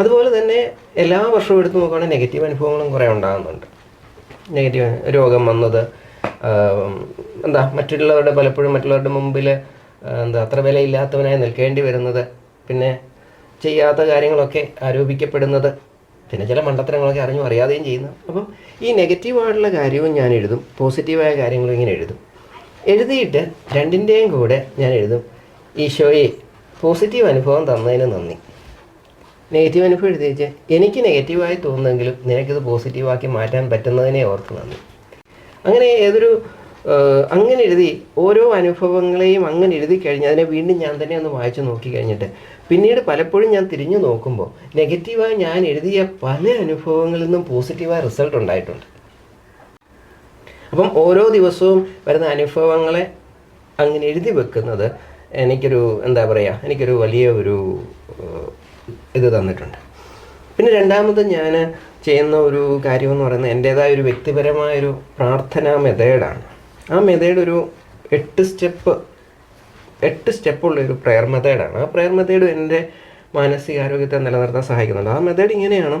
അതുപോലെ തന്നെ എല്ലാ വർഷവും എടുത്ത് നോക്കുകയാണെങ്കിൽ നെഗറ്റീവ് അനുഭവങ്ങളും കുറേ ഉണ്ടാകുന്നുണ്ട്. നെഗറ്റീവ് രോഗം വന്നത് എന്താ മറ്റുള്ളവരുടെ പലപ്പോഴും മറ്റുള്ളവരുടെ മുമ്പിൽ എന്താ അത്ര വിലയില്ലാത്തവനായി നിൽക്കേണ്ടി വരുന്നത്. പിന്നെ ചെയ്യാത്ത കാര്യങ്ങളൊക്കെ ആരോപിക്കപ്പെടുന്നത്. പിന്നെ ചില മണ്ടത്തരങ്ങളൊക്കെ അറിഞ്ഞും അറിയാതെയും ചെയ്യുന്നു. അപ്പം ഈ നെഗറ്റീവായിട്ടുള്ള കാര്യവും ഞാൻ എഴുതും. പോസിറ്റീവായ കാര്യങ്ങളും ഇങ്ങനെ എഴുതും. എഴുതിയിട്ട് രണ്ടിന്റെയും കൂടെ ഞാൻ എഴുതും. ഈശോയെ പോസിറ്റീവ് അനുഭവം തന്നതിന് നന്ദി. നെഗറ്റീവ് അനുഭവം എഴുതി വെച്ച്. എനിക്ക് നെഗറ്റീവായി തോന്നുമെങ്കിലും നിനക്കിത് പോസിറ്റീവാക്കി മാറ്റാൻ പറ്റുന്നതിനെ ഓർത്ത് നന്ദി. അങ്ങനെ ഏതൊരു അങ്ങനെ എഴുതി ഓരോ അനുഭവങ്ങളെയും അങ്ങനെ എഴുതി കഴിഞ്ഞ് അതിനെ വീണ്ടും ഞാൻ തന്നെ ഒന്ന് വായിച്ചു നോക്കി കഴിഞ്ഞിട്ട് പിന്നീട് പലപ്പോഴും ഞാൻ തിരിഞ്ഞു നോക്കുമ്പോൾ നെഗറ്റീവായി ഞാൻ എഴുതിയ പല അനുഭവങ്ങളിൽ നിന്നും പോസിറ്റീവായ റിസൾട്ട് ഉണ്ടായിട്ടുണ്ട്. അപ്പം ഓരോ ദിവസവും വരുന്ന അനുഭവങ്ങളെ അങ്ങനെ എഴുതി വെക്കുന്നത് എനിക്കൊരു എന്താ പറയുക എനിക്കൊരു വലിയ ഒരു ഇത് തന്നിട്ടുണ്ട്. പിന്നെ രണ്ടാമത് ഞാൻ ചെയ്യുന്ന ഒരു കാര്യം എന്ന് പറയുന്നത് എന്റേതായ ഒരു വ്യക്തിപരമായൊരു പ്രാർത്ഥനാ മെതേഡാണ്. ആ മെതേഡ് ഒരു എട്ട് സ്റ്റെപ്പ് എട്ട് സ്റ്റെപ്പുള്ള ഒരു പ്രെയർ മെത്തേഡാണ് ആ പ്രെയർ മെത്തേഡ് എന്റെ മാനസികാരോഗ്യത്തെ നിലനിർത്താൻ സഹായിക്കുന്നുണ്ട്. ആ മെത്തേഡ് ഇങ്ങനെയാണ്.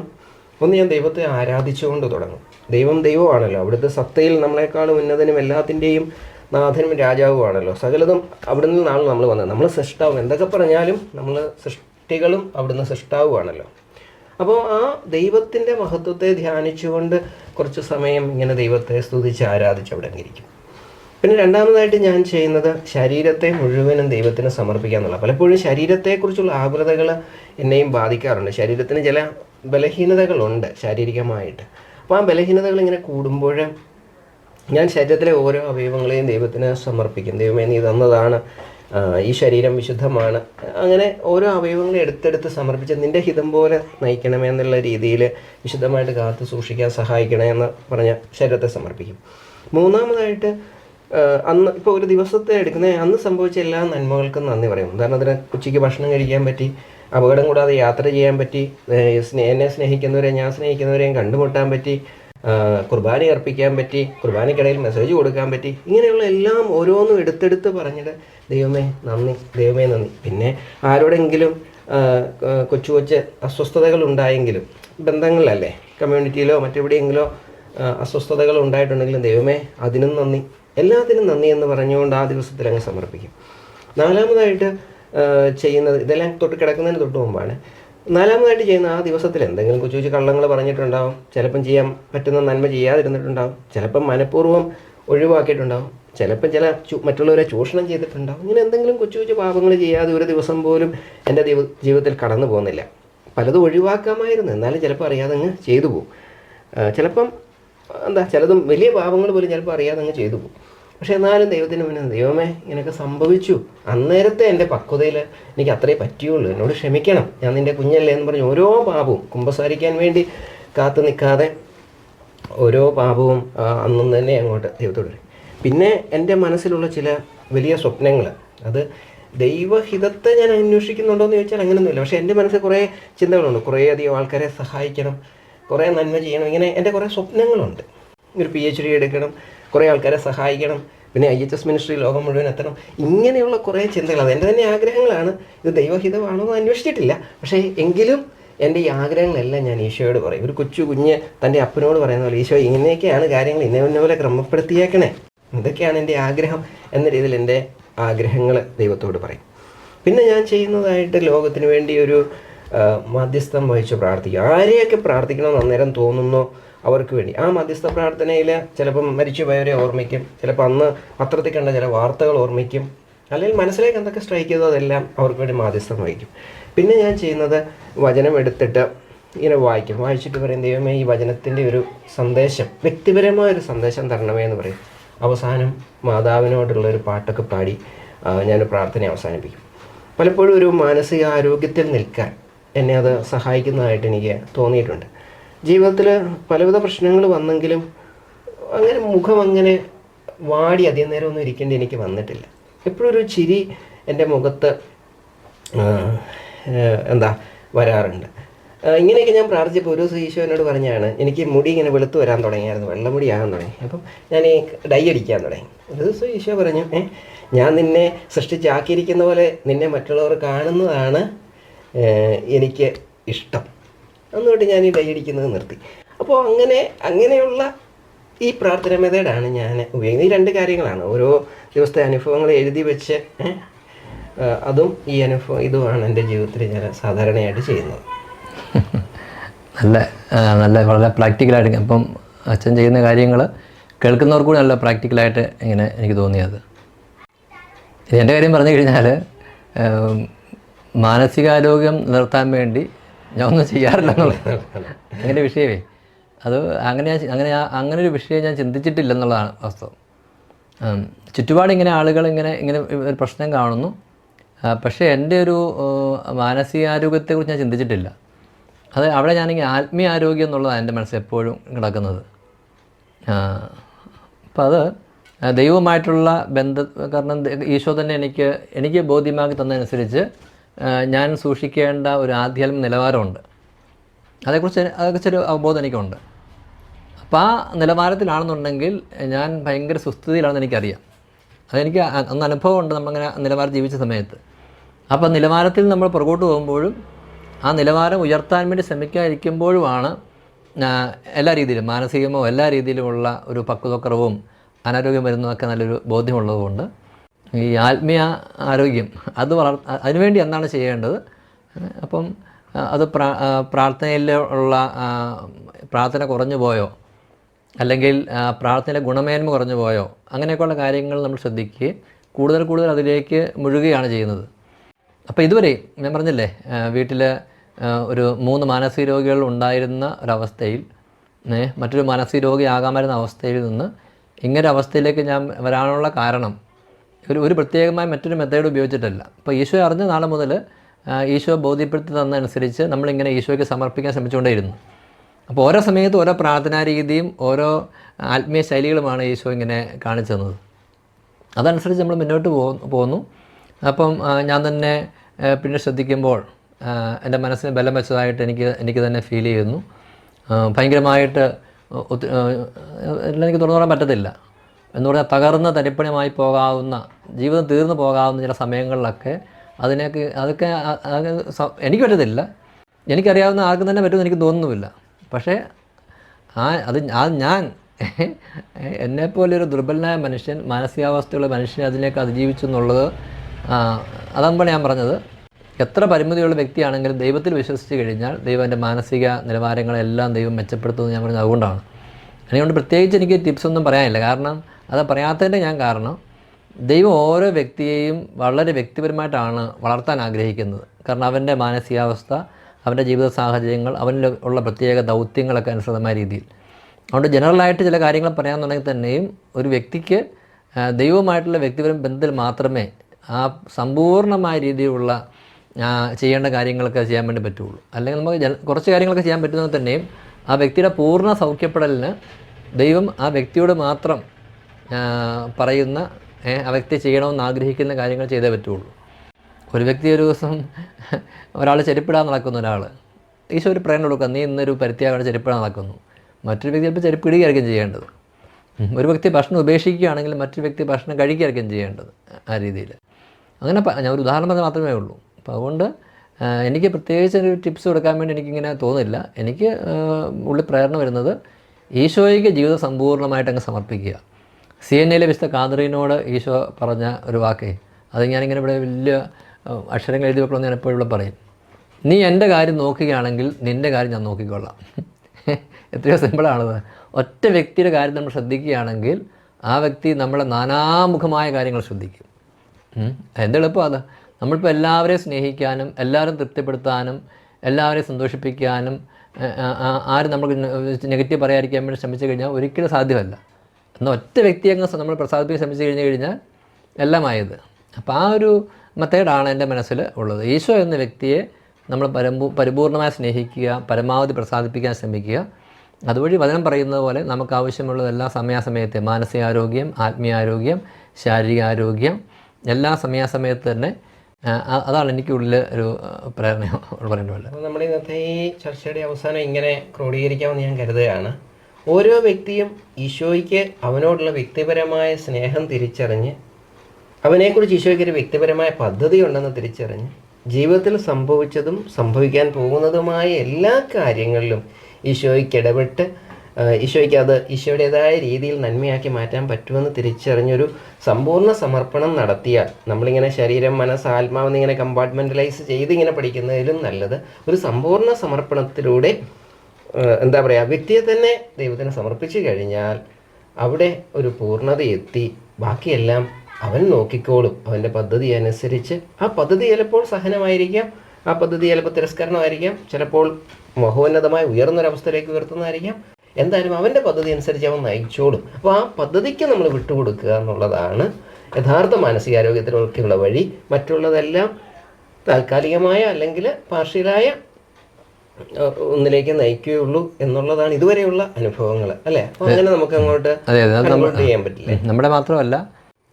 ഒന്ന് ഞാൻ ദൈവത്തെ ആരാധിച്ചുകൊണ്ട് തുടങ്ങും. ദൈവം ദൈവമാണല്ലോ. അവിടുത്തെ സത്തയിൽ നമ്മളെക്കാളും ഉന്നതനും എല്ലാത്തിന്റെയും നാഥനും രാജാവുമാണല്ലോ. സകലതും അവിടെ നിന്നാണ് നമ്മൾ വന്നത്. നമ്മൾ സൃഷ്ടാവും. എന്തൊക്കെ പറഞ്ഞാലും നമ്മൾ സൃഷ്ടികളും അവിടുന്ന് സൃഷ്ടാവുമാണല്ലോ. അപ്പോൾ ആ ദൈവത്തിന്റെ മഹത്വത്തെ ധ്യാനിച്ചുകൊണ്ട് കുറച്ച് സമയം ഇങ്ങനെ ദൈവത്തെ സ്തുതിച്ച് ആരാധിച്ച് അവിടെ ഇരിക്കും പിന്നെ രണ്ടാമതായിട്ട് ഞാൻ ചെയ്യുന്നത് ശരീരത്തെ മുഴുവനും ദൈവത്തിന് സമർപ്പിക്കുക എന്നുള്ള പലപ്പോഴും ശരീരത്തെക്കുറിച്ചുള്ള ആകുലതകൾ എന്നെയും ബാധിക്കാറുണ്ട്. ശരീരത്തിന് ചില ബലഹീനതകളുണ്ട് ശാരീരികമായിട്ട്. അപ്പോൾ ആ ബലഹീനതകൾ ഇങ്ങനെ കൂടുമ്പോൾ ഞാൻ ശരീരത്തിലെ ഓരോ അവയവങ്ങളെയും ദൈവത്തിന് സമർപ്പിക്കും. ദൈവമേ നീ തന്നതാണ്. ഈ ശരീരം വിശുദ്ധമാണ്. അങ്ങനെ ഓരോ അവയവങ്ങളെ എടുത്തെടുത്ത് സമർപ്പിച്ച് നിന്റെ ഹിതം പോലെ നയിക്കണമേ എന്നുള്ള രീതിയിൽ വിശുദ്ധമായിട്ട് കാത്തു സൂക്ഷിക്കാൻ സഹായിക്കണേ എന്ന് പറഞ്ഞ ശരീരത്തെ സമർപ്പിക്കും. മൂന്നാമതായിട്ട് അന്ന് ഇപ്പോൾ ഒരു ദിവസത്തെ എടുക്കുന്ന അന്ന് സംഭവിച്ച എല്ലാ നന്മകൾക്കും നന്ദി പറയും ഉദാഹരണത്തിന് ഉച്ചയ്ക്ക് ഭക്ഷണം കഴിക്കാൻ പറ്റി അപകടം കൂടാതെ യാത്ര ചെയ്യാൻ പറ്റി എന്നെ സ്നേഹിക്കുന്നവരെ ഞാൻ സ്നേഹിക്കുന്നവരെയും കണ്ടുമുട്ടാൻ പറ്റി കുർബാന അർപ്പിക്കാൻ പറ്റി കുർബാനയ്ക്കിടയിൽ മെസ്സേജ് കൊടുക്കാൻ പറ്റി ഇങ്ങനെയുള്ള എല്ലാം ഓരോന്നും എടുത്തെടുത്ത് പറഞ്ഞിട്ട് ദൈവമേ നന്ദി ദൈവമേ നന്ദി. പിന്നെ ആരോടെങ്കിലും കൊച്ചു കൊച്ച് അസ്വസ്ഥതകൾ ഉണ്ടായെങ്കിലും ബന്ധങ്ങളിലല്ലേ കമ്മ്യൂണിറ്റിയിലോ മറ്റെവിടെയെങ്കിലോ അസ്വസ്ഥതകൾ ഉണ്ടായിട്ടുണ്ടെങ്കിലും ദൈവമേ അതിനും നന്ദി എല്ലാത്തിനും നന്ദി എന്ന് പറഞ്ഞുകൊണ്ട് ആ ദിവസത്തിൽ അങ്ങ് സമർപ്പിക്കും. നാലാമതായിട്ട് ചെയ്യുന്നത്. ഇതെല്ലാം തൊട്ട് കിടക്കുന്നതിന് തൊട്ട് മുമ്പാണ്. നാലാമതായിട്ട് ചെയ്യുന്ന ആ ദിവസത്തിൽ എന്തെങ്കിലും കൊച്ചു കൊച്ചു കള്ളങ്ങൾ പറഞ്ഞിട്ടുണ്ടാവും. ചിലപ്പം ചെയ്യാൻ പറ്റുന്ന നന്മ ചെയ്യാതിരുന്നിട്ടുണ്ടാവും. ചിലപ്പം മനഃപൂർവം ഒഴിവാക്കിയിട്ടുണ്ടാവും. ചിലപ്പം ചില മറ്റുള്ളവരെ ചൂഷണം ചെയ്തിട്ടുണ്ടാവും. ഇങ്ങനെ എന്തെങ്കിലും കൊച്ചു കൊച്ചു പാപങ്ങൾ ചെയ്യാതെ ഒരു ദിവസം പോലും എന്റെ ജീവിതത്തിൽ കടന്നു പോകുന്നില്ല. പലതും ഒഴിവാക്കാമായിരുന്നു. എന്നാലും ചിലപ്പോൾ അറിയാതെ അങ്ങ് ചെയ്തു പോകും. ചിലപ്പം എന്താ ചിലതും വലിയ പാപങ്ങൾ പോലും ചിലപ്പോൾ അറിയാതെ അങ്ങ് ചെയ്തു പോകും. പക്ഷെ എന്നാലും ദൈവത്തിന് മുന്നിൽ ദൈവമേ ഇങ്ങനെയൊക്കെ സംഭവിച്ചു. അന്നേരത്തെ എന്റെ പക്വതയിൽ എനിക്ക് അത്രേ പറ്റിയുള്ളൂ. എന്നോട് ക്ഷമിക്കണം. ഞാൻ നിന്റെ കുഞ്ഞല്ലേ എന്ന് പറഞ്ഞ് ഓരോ പാപവും കുമ്പസാരിക്കാൻ വേണ്ടി കാത്തു നിൽക്കാതെ ഓരോ പാപവും അന്നും തന്നെ അങ്ങോട്ട് ദൈവത്തോട് പിന്നെ എന്റെ മനസ്സിലുള്ള ചില വലിയ സ്വപ്നങ്ങൾ. അത് ദൈവഹിതത്തെ ഞാൻ അന്വേഷിക്കുന്നുണ്ടോ എന്ന് ചോദിച്ചാൽ അങ്ങനെയൊന്നുമില്ല. പക്ഷേ എന്റെ മനസ്സിൽ കുറേ ചിന്തകളുണ്ട്. കുറേ അധികം ആൾക്കാരെ സഹായിക്കണം കുറേ നന്മ ചെയ്യണം. ഇങ്ങനെ എന്റെ കുറേ സ്വപ്നങ്ങളുണ്ട്. ഒരു പി എച്ച് ഡി എടുക്കണം. കുറേ ആൾക്കാരെ സഹായിക്കണം. പിന്നെ ഐ എച്ച് എസ് മിനിസ്ട്രി ലോകം മുഴുവൻ എത്തണം. ഇങ്ങനെയുള്ള കുറേ ചിന്തകൾ. അത് എന്റെ തന്നെ ആഗ്രഹങ്ങളാണ്. ഇത് ദൈവഹിതമാണോ എന്ന് അന്വേഷിച്ചിട്ടില്ല. പക്ഷേ എങ്കിലും എന്റെ ഈ ആഗ്രഹങ്ങളെല്ലാം ഞാൻ ഈശോയോട് പറയും. ഒരു കൊച്ചു കുഞ്ഞ് തന്റെ അപ്പനോട് പറയുന്ന പോലെ ഈശോ ഇങ്ങനെയൊക്കെയാണ് കാര്യങ്ങൾ ഇന്ന പോലെ ക്രമപ്പെടുത്തിയേക്കണേ. ഇതൊക്കെയാണ് എന്റെ ആഗ്രഹം എന്ന രീതിയിൽ എന്റെ ആഗ്രഹങ്ങൾ ദൈവത്തോട് പറയും. പിന്നെ ഞാൻ ചെയ്യുന്നതായിട്ട് ലോകത്തിന് വേണ്ടി ഒരു മധ്യസ്ഥം വഹിച്ച് പ്രാർത്ഥിക്കും. ആരെയൊക്കെ പ്രാർത്ഥിക്കണമെന്ന് അന്നേരം തോന്നുന്നോ? അവർക്ക് വേണ്ടി. ആ മധ്യസ്ഥ പ്രാർത്ഥനയിൽ ചിലപ്പം മരിച്ചുപോയവരെ ഓർമ്മിക്കും. ചിലപ്പോൾ അന്ന് പത്രത്തിൽ കണ്ട ചില വാർത്തകൾ ഓർമ്മിക്കും. അല്ലെങ്കിൽ മനസ്സിലേക്ക് എന്തൊക്കെ സ്ട്രൈക്ക് ചെയ്തോ അതെല്ലാം അവർക്ക് വേണ്ടി മാധ്യസ്ഥം വഹിക്കും. പിന്നെ ഞാൻ ചെയ്യുന്നത് വചനം എടുത്തിട്ട് ഇങ്ങനെ വായിക്കും. വായിച്ചിട്ട് പറയും ദൈവമേ ഈ വചനത്തിന്റെ ഒരു സന്ദേശം വ്യക്തിപരമായ ഒരു സന്ദേശം തരണമേ എന്ന് പറയും. അവസാനം മാതാവിനോടുള്ള ഒരു പാട്ടൊക്കെ പാടി ഞാൻ പ്രാർത്ഥന അവസാനിപ്പിക്കും. പലപ്പോഴും ഒരു മാനസിക ആരോഗ്യത്തിൽ നിൽക്കാൻ എന്നെ അത് സഹായിക്കുന്നതായിട്ട് എനിക്ക് തോന്നിയിട്ടുണ്ട്. ജീവിതത്തിൽ പലവിധ പ്രശ്നങ്ങൾ വന്നെങ്കിലും അങ്ങനെ മുഖം അങ്ങനെ വാടി അധികം നേരം ഒന്നും ഇരിക്കേണ്ടി എനിക്ക് വന്നിട്ടില്ല. എപ്പോഴും ഒരു ചിരി എന്റെ മുഖത്ത് എന്താ വരാറുണ്ട്. ഇങ്ങനെയൊക്കെ ഞാൻ പ്രാർത്ഥിച്ചപ്പോൾ ഒരു ദിവസം ഈശോ എന്നോട് പറഞ്ഞാണ് എനിക്ക് മുടി ഇങ്ങനെ വെളുത്ത് വരാൻ തുടങ്ങിയായിരുന്നു വെള്ളമുടിയാകാൻ തുടങ്ങി. അപ്പം ഞാൻ ഈ ഡൈ അടിക്കാൻ തുടങ്ങി. ഒരു ദിവസം ഈശോ പറഞ്ഞു ഏ ഞാൻ നിന്നെ സൃഷ്ടിച്ചാക്കിയിരിക്കുന്ന പോലെ നിന്നെ മറ്റുള്ളവർ കാണുന്നതാണ് എനിക്ക് ഇഷ്ടം. എന്നിട്ട് ഞാൻ ഈ ഡൈ അടിക്കുന്നത് നിർത്തി. അപ്പോൾ അങ്ങനെ അങ്ങനെയുള്ള ഈ പ്രാർത്ഥന മെത്തേഡാണ് ഞാൻ ഉപയോഗിക്കുന്നത്. ഈ രണ്ട് കാര്യങ്ങളാണ്. ഓരോ ദിവസത്തെ അനുഭവങ്ങൾ എഴുതി വെച്ച് അതും ഈ അനുഭവം ഇതുമാണ് എന്റെ ജീവിതത്തിൽ ഞാൻ സാധാരണയായിട്ട് ചെയ്യുന്നത്. നല്ല നല്ല വളരെ പ്രാക്ടിക്കലായിട്ട് അപ്പം അച്ഛൻ ചെയ്യുന്ന കാര്യങ്ങൾ കേൾക്കുന്നവർക്ക് കൂടി നല്ല പ്രാക്ടിക്കലായിട്ട് ഇങ്ങനെ എനിക്ക് തോന്നിയത്. എന്റെ കാര്യം പറഞ്ഞു കഴിഞ്ഞാൽ മാനസികാരോഗ്യം നിർത്താൻ വേണ്ടി ഞാൻ ഒന്നും ചെയ്യാറില്ല എന്നുള്ളത് അങ്ങനെ വിഷയമേ. അത് അങ്ങനെ ഞാൻ അങ്ങനെ അങ്ങനെ ഒരു വിഷയം ഞാൻ ചിന്തിച്ചിട്ടില്ല എന്നുള്ളതാണ് വാസ്തവം ചുറ്റുപാട് ഇങ്ങനെ ആളുകൾ ഇങ്ങനെ ഇങ്ങനെ ഒരു പ്രശ്നം കാണുന്നു. പക്ഷേ എന്റെ ഒരു മാനസികാരോഗ്യത്തെക്കുറിച്ച് ഞാൻ ചിന്തിച്ചിട്ടില്ല. അത് അവിടെ ഞാനിങ്ങനെ ആത്മീയ ആരോഗ്യം എന്നുള്ളതാണ് എന്റെ മനസ്സിൽ എപ്പോഴും കിടക്കുന്നത്. അപ്പം അത് ദൈവമായിട്ടുള്ള ബന്ധ കാരണം ഈശോ തന്നെ എനിക്ക് എനിക്ക് ബോധ്യമാക്കി തന്നതനുസരിച്ച് ഞാൻ സൂക്ഷിക്കേണ്ട ഒരു ആധ്യാത്മിക നിലവാരമുണ്ട്. അതേക്കുറിച്ച് അതൊക്കെ ഒരു അവബോധം എനിക്കുണ്ട്. അപ്പോൾ ആ നിലവാരത്തിലാണെന്നുണ്ടെങ്കിൽ ഞാൻ ഭയങ്കര സുസ്ഥിതിയിലാണെന്ന് എനിക്കറിയാം. അതെനിക്ക് അന്ന് അനുഭവമുണ്ട് നമ്മളിങ്ങനെ നിലവാരം ജീവിച്ച സമയത്ത്. അപ്പോൾ നിലവാരത്തിൽ നമ്മൾ പുറകോട്ട് പോകുമ്പോഴും ആ നിലവാരം ഉയർത്താൻ വേണ്ടി ശ്രമിക്കാതിരിക്കുമ്പോഴുമാണ് എല്ലാ രീതിയിലും മാനസികമോ എല്ലാ രീതിയിലുമുള്ള ഒരു പക്വതക്കുറവും അനാരോഗ്യം വരുന്നതൊക്കെ നല്ലൊരു ബോധ്യമുള്ളതുകൊണ്ട് ഈ ആത്മീയ ആരോഗ്യം അത് വളർ അതിനുവേണ്ടി എന്താണ് ചെയ്യേണ്ടത്? അപ്പം അത് പ്രാ പ്രാർത്ഥനയിൽ ഉള്ള പ്രാർത്ഥന കുറഞ്ഞു പോയോ? അല്ലെങ്കിൽ പ്രാർത്ഥനയിലെ ഗുണമേന്മ കുറഞ്ഞു പോയോ? അങ്ങനെയൊക്കെയുള്ള കാര്യങ്ങൾ നമ്മൾ ശ്രദ്ധിക്കുകയും കൂടുതൽ കൂടുതൽ അതിലേക്ക് മുഴുകുകയാണ് ചെയ്യുന്നത്. അപ്പോൾ ഇതുവരെ ഞാൻ പറഞ്ഞില്ലേ വീട്ടിൽ ഒരു മൂന്ന് മാനസിക രോഗികൾ ഉണ്ടായിരുന്ന ഒരവസ്ഥയിൽ മറ്റൊരു മാനസിക രോഗി ആകാമായിരുന്ന അവസ്ഥയിൽ നിന്ന് ഇങ്ങനെ അവസ്ഥയിലേക്ക് ഞാൻ വരാനുള്ള കാരണം ഒരു ഒരു പ്രത്യേകമായ മറ്റൊരു മെത്തേഡ് ഉപയോഗിച്ചിട്ടല്ല. അപ്പോൾ ഈശോ അറിഞ്ഞ നാളെ മുതൽ ഈശോ ബോധ്യപ്പെടുത്തി തന്നതനുസരിച്ച് നമ്മളിങ്ങനെ ഈശോയ്ക്ക് സമർപ്പിക്കാൻ ശ്രമിച്ചുകൊണ്ടേയിരുന്നു. അപ്പോൾ ഓരോ സമയത്തും ഓരോ പ്രാർത്ഥനാ രീതിയും ഓരോ ആത്മീയ ശൈലികളുമാണ് ഈശോ ഇങ്ങനെ കാണിച്ചു തന്നത്. അതനുസരിച്ച് നമ്മൾ മുന്നോട്ട് പോകുന്നു അപ്പം ഞാൻ തന്നെ പിന്നെ ശ്രദ്ധിക്കുമ്പോൾ എന്റെ മനസ്സിന് ബലം വെച്ചതായിട്ട് എനിക്ക് എനിക്ക് തന്നെ ഫീൽ ചെയ്യുന്നു. ഭയങ്കരമായിട്ട് എനിക്ക് തുറന്നു പറയാൻ പറ്റത്തില്ല. എന്ന് പറഞ്ഞാൽ തകർന്ന തരിപ്പണമായി പോകാവുന്ന ജീവിതം തീർന്നു പോകാവുന്ന ചില സമയങ്ങളിലൊക്കെ അതിനൊക്കെ അതൊക്കെ എനിക്ക് പറ്റത്തില്ല. എനിക്കറിയാവുന്ന ആർക്കും തന്നെ പറ്റുമെന്ന് എനിക്ക് തോന്നുന്നുമില്ല. പക്ഷേ ആ അത് ആ ഞാൻ എന്നെപ്പോലൊരു ദുർബലനായ മനുഷ്യൻ മാനസികാവസ്ഥയുള്ള മനുഷ്യനെ അതിനേക്ക് അതിജീവിച്ചു എന്നുള്ളത് അതാണ് ഞാൻ പറഞ്ഞത്. എത്ര പരിമിതിയുള്ള വ്യക്തിയാണെങ്കിലും ദൈവത്തിൽ വിശ്വസിച്ച് കഴിഞ്ഞാൽ ദൈവം എന്റെ മാനസിക നിലവാരങ്ങളെല്ലാം ദൈവം മെച്ചപ്പെടുത്തുമെന്ന് ഞാൻ പറഞ്ഞത് അതുകൊണ്ടാണ്. അതുകൊണ്ട് പ്രത്യേകിച്ച് എനിക്ക് ടിപ്സ് ഒന്നും പറയാനില്ല. കാരണം അത് പറയാത്തതിന്റെ ഞാൻ കാരണം ദൈവം ഓരോ വ്യക്തിയെയും വളരെ വ്യക്തിപരമായിട്ടാണ് വളർത്താൻ ആഗ്രഹിക്കുന്നത്. കാരണം അവന്റെ മാനസികാവസ്ഥ അവന്റെ ജീവിത സാഹചര്യങ്ങൾ അവനിൽ ഉള്ള പ്രത്യേക ദൗത്യങ്ങളൊക്കെ അനുസൃതമായ രീതിയിൽ. അതുകൊണ്ട് ജനറലായിട്ട് ചില കാര്യങ്ങൾ പറയാമെന്നുണ്ടെങ്കിൽ തന്നെയും ഒരു വ്യക്തിക്ക് ദൈവമായിട്ടുള്ള വ്യക്തിപരം ബന്ധത്തിൽ മാത്രമേ ആ സമ്പൂർണമായ രീതിയിലുള്ള ചെയ്യേണ്ട കാര്യങ്ങളൊക്കെ ചെയ്യാൻ വേണ്ടി പറ്റുള്ളൂ. അല്ലെങ്കിൽ നമുക്ക് കുറച്ച് കാര്യങ്ങളൊക്കെ ചെയ്യാൻ പറ്റുന്നത് തന്നെയും ആ വ്യക്തിയുടെ പൂർണ സൗഖ്യപ്പെടലിന് ദൈവം ആ വ്യക്തിയോട് മാത്രം പറയുന്ന ആ വ്യക്തി ചെയ്യണമെന്ന് ആഗ്രഹിക്കുന്ന കാര്യങ്ങൾ ചെയ്തേ പറ്റുള്ളൂ. ഒരു വ്യക്തി ഒരു ദിവസം ഒരാൾ ചെരുപ്പിടാൻ നടക്കുന്ന ഒരാൾ ഈശോ ഒരു പ്രേരണ കൊടുക്കുക നീ ഇന്നൊരു പരുത്തിയാകാതെ ചെരുപ്പിടാൻ നടക്കുന്നു. മറ്റൊരു വ്യക്തി ചിലപ്പോൾ ചെരുപ്പ് ഇടുകയായിരിക്കും ചെയ്യേണ്ടത് ഒരു വ്യക്തി ഭക്ഷണം ഉപേക്ഷിക്കുകയാണെങ്കിൽ മറ്റൊരു വ്യക്തി ഭക്ഷണം കഴിക്കുകയായിരിക്കും ചെയ്യേണ്ടത് ആ രീതിയിൽ. അങ്ങനെ ഞാൻ ഒരു ഉദാഹരണം മാത്രമേ ഉള്ളൂ. അപ്പോൾ അതുകൊണ്ട് എനിക്ക് പ്രത്യേകിച്ച് ഒരു ടിപ്സ് കൊടുക്കാൻ വേണ്ടി എനിക്കിങ്ങനെ തോന്നില്ല. എനിക്ക് ഉള്ളിൽ പ്രേരണ വരുന്നത് ഈശോയ്ക്ക് ജീവിതം സമ്പൂർണമായിട്ട് അങ്ങ് സമർപ്പിക്കുക. സി എൻ എയിലെ വിശുദ്ധ കാതറീനോട് ഈശോ പറഞ്ഞ ഒരു വാക്കേ. അത് ഞാനിങ്ങനെ ഇവിടെ വലിയ അക്ഷരങ്ങൾ എഴുതി വെക്കണമെന്ന് ഞാൻ എപ്പോഴും ഇവിടെ പറയും. നീ എന്റെ കാര്യം നോക്കുകയാണെങ്കിൽ നിന്റെ കാര്യം ഞാൻ നോക്കിക്കൊള്ളാം. എത്രയോ സിമ്പിളാണത്. ഒറ്റ വ്യക്തിയുടെ കാര്യം നമ്മൾ ശ്രദ്ധിക്കുകയാണെങ്കിൽ ആ വ്യക്തി നമ്മളെ നാനാമുഖമായ കാര്യങ്ങൾ ശ്രദ്ധിക്കും. എന്തെളുപ്പം അത്. നമ്മളിപ്പോൾ എല്ലാവരെയും സ്നേഹിക്കാനും എല്ലാവരും തൃപ്തിപ്പെടുത്താനും എല്ലാവരെയും സന്തോഷിപ്പിക്കാനും ആരും നമ്മൾ നെഗറ്റീവ് പറയാതിരിക്കാൻ വേണ്ടി ശ്രമിച്ചു കഴിഞ്ഞാൽ ഒരിക്കലും സാധ്യമല്ല. എന്നാൽ ഒറ്റ വ്യക്തി അങ്ങ് നമ്മൾ പ്രസാദിപ്പിക്കാൻ ശ്രമിച്ചു കഴിഞ്ഞു കഴിഞ്ഞാൽ എല്ലാമായത്. അപ്പോൾ ആ ഒരു മെത്തേഡാണ് എന്റെ മനസ്സിൽ ഉള്ളത്. ഈശോ എന്ന വ്യക്തിയെ നമ്മൾ പരമ്പൂ പരിപൂർണമായി സ്നേഹിക്കുക പരമാവധി പ്രസാദിപ്പിക്കാൻ ശ്രമിക്കുക. അതുവഴി വചനം പറയുന്നത് പോലെ നമുക്ക് ആവശ്യമുള്ളത് എല്ലാ സമയാസമയത്തെ മാനസികാരോഗ്യം ആത്മീയാരോഗ്യം ശാരീരികാരോഗ്യം എല്ലാ സമയാസമയത്ത് തന്നെ അതാണ് എനിക്ക് അതാണ് എനിക്കുള്ളിൽ ഒരു പ്രേരണ അപ്പോൾ നമ്മുടെ ഇന്നത്തെ ഈ ചർച്ചയുടെ അവസാനം ഇങ്ങനെ ക്രോഡീകരിക്കാമെന്ന് ഞാൻ കരുതുകയാണ്. ഓരോ വ്യക്തിയും ഈശോയ്ക്ക് അവനോടുള്ള വ്യക്തിപരമായ സ്നേഹം തിരിച്ചറിഞ്ഞ് അവനെക്കുറിച്ച് ഈശോയ്ക്ക് ഒരു വ്യക്തിപരമായ പദ്ധതി ഉണ്ടെന്ന് തിരിച്ചറിഞ്ഞ് ജീവിതത്തിൽ സംഭവിച്ചതും സംഭവിക്കാൻ പോകുന്നതുമായ എല്ലാ കാര്യങ്ങളിലും ഈശോയ്ക്ക് ഇടപെട്ട് ഈശോയ്ക്ക് അത് ഈശോയുടേതായ രീതിയിൽ നന്മയാക്കി മാറ്റാൻ പറ്റുമെന്ന് തിരിച്ചറിഞ്ഞൊരു സമ്പൂർണ സമർപ്പണം നടത്തിയാൽ നമ്മളിങ്ങനെ ശരീരം മനസ്സ് ആത്മാവെന്നിങ്ങനെ കമ്പാർട്ട്മെന്റലൈസ് ചെയ്ത് ഇങ്ങനെ പഠിക്കുന്നതിലും നല്ലത്. ഒരു സമ്പൂർണ സമർപ്പണത്തിലൂടെ എന്താ പറയുക വ്യക്തിയെ തന്നെ ദൈവത്തിന് സമർപ്പിച്ചു കഴിഞ്ഞാൽ അവിടെ ഒരു പൂർണത എത്തി ബാക്കിയെല്ലാം അവൻ നോക്കിക്കോളും. അവന്റെ പദ്ധതി അനുസരിച്ച് ആ പദ്ധതി ചിലപ്പോൾ സഹനമായിരിക്കാം ആ പദ്ധതി ചിലപ്പോൾ തിരസ്കരണമായിരിക്കാം ചിലപ്പോൾ മഹോന്നതമായി ഉയർന്നൊരവസ്ഥയിലേക്ക് ഉയർത്തുന്നതായിരിക്കാം. എന്തായാലും അവന്റെ പദ്ധതി അനുസരിച്ച് അവൻ നയിച്ചോളും. അപ്പോൾ ആ പദ്ധതിക്ക് നമ്മൾ വിട്ടുകൊടുക്കുക എന്നുള്ളതാണ് യഥാർത്ഥ മാനസികാരോഗ്യത്തിനൊക്കെയുള്ള വഴി. മറ്റുള്ളതെല്ലാം താൽക്കാലികമായ അല്ലെങ്കിൽ പാർഷ്യലായ ഒന്നിലേക്ക് നയിക്കുകയുള്ളൂ എന്നുള്ളതാണ് ഇതുവരെയുള്ള അനുഭവങ്ങൾ അല്ലേ? അപ്പോൾ അങ്ങനെ നമുക്ക് അങ്ങോട്ട് അതെ അതെ നമ്മൾ ചെയ്യാൻ പറ്റില്ല? നമ്മുടെ മാത്രമല്ല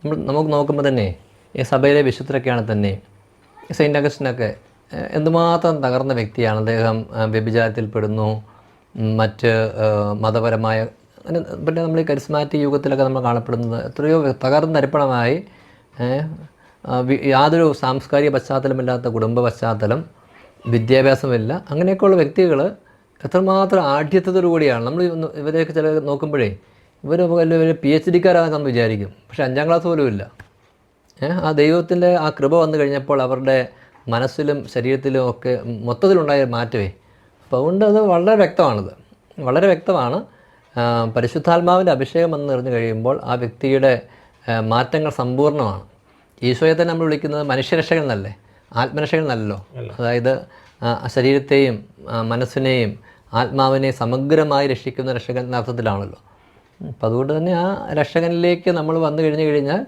നമ്മൾ നമുക്ക് നോക്കുമ്പോൾ തന്നെ ഈ സഭയിലെ വിശുദ്ധരൊക്കെയാണ് തന്നെ സെയിന്റ് അഗസ്റ്റിനൊക്കെ എന്തുമാത്രം തകർന്ന വ്യക്തിയാണ് അദ്ദേഹം വ്യഭിചാരത്തിൽ പെടുന്നു മറ്റ് മതപരമായ പിന്നെ നമ്മൾ ഈ കരിസ്മാറ്റിക് യുഗത്തിലൊക്കെ നമ്മൾ കാണപ്പെടുന്നത് എത്രയോ തകർന്ന തരിപ്പണമായി ഏഹ്, ആ, വി- യാതൊരു സാംസ്കാരിക പശ്ചാത്തലമില്ലാത്ത കുടുംബ പശ്ചാത്തലം വിദ്യാഭ്യാസമില്ല. അങ്ങനെയൊക്കെയുള്ള വ്യക്തികൾ എത്രമാത്രം ആഢ്യത്വത്തോടു കൂടിയാണ്. നമ്മൾ ഇവരെയൊക്കെ ചില നോക്കുമ്പോഴേ ഇവർ വലിയ പി എച്ച് ഡിക്കാരാണെന്ന് വിചാരിക്കും. പക്ഷേ അഞ്ചാം ക്ലാസ് പോലും ഇല്ല. ആ ദൈവത്തിന്റെ ആ കൃപ വന്നു കഴിഞ്ഞപ്പോൾ അവരുടെ മനസ്സിലും ശരീരത്തിലും ഒക്കെ മൊത്തത്തിലുണ്ടായ മാറ്റമേ. അപ്പോൾ അതുകൊണ്ട് അത് വളരെ വ്യക്തമാണത്. വളരെ വ്യക്തമാണ്. പരിശുദ്ധാത്മാവിന്റെ അഭിഷേകം എന്ന് നിറഞ്ഞു കഴിയുമ്പോൾ ആ വ്യക്തിയുടെ മാറ്റങ്ങൾ സമ്പൂർണമാണ്. ഈശോയെ തന്നെ നമ്മൾ വിളിക്കുന്നത് മനുഷ്യരക്ഷകൻ എന്നല്ലേ? ആത്മരക്ഷകൻ എന്നല്ലോ അതായത് ശരീരത്തെയും മനസ്സിനെയും ആത്മാവിനെയും സമഗ്രമായി രക്ഷിക്കുന്ന രക്ഷകൻ എന്ന അർത്ഥത്തിലാണല്ലോ അപ്പം അതുകൊണ്ട് തന്നെ ആ രക്ഷകനിലേക്ക് നമ്മൾ വന്നു കഴിഞ്ഞു കഴിഞ്ഞാൽ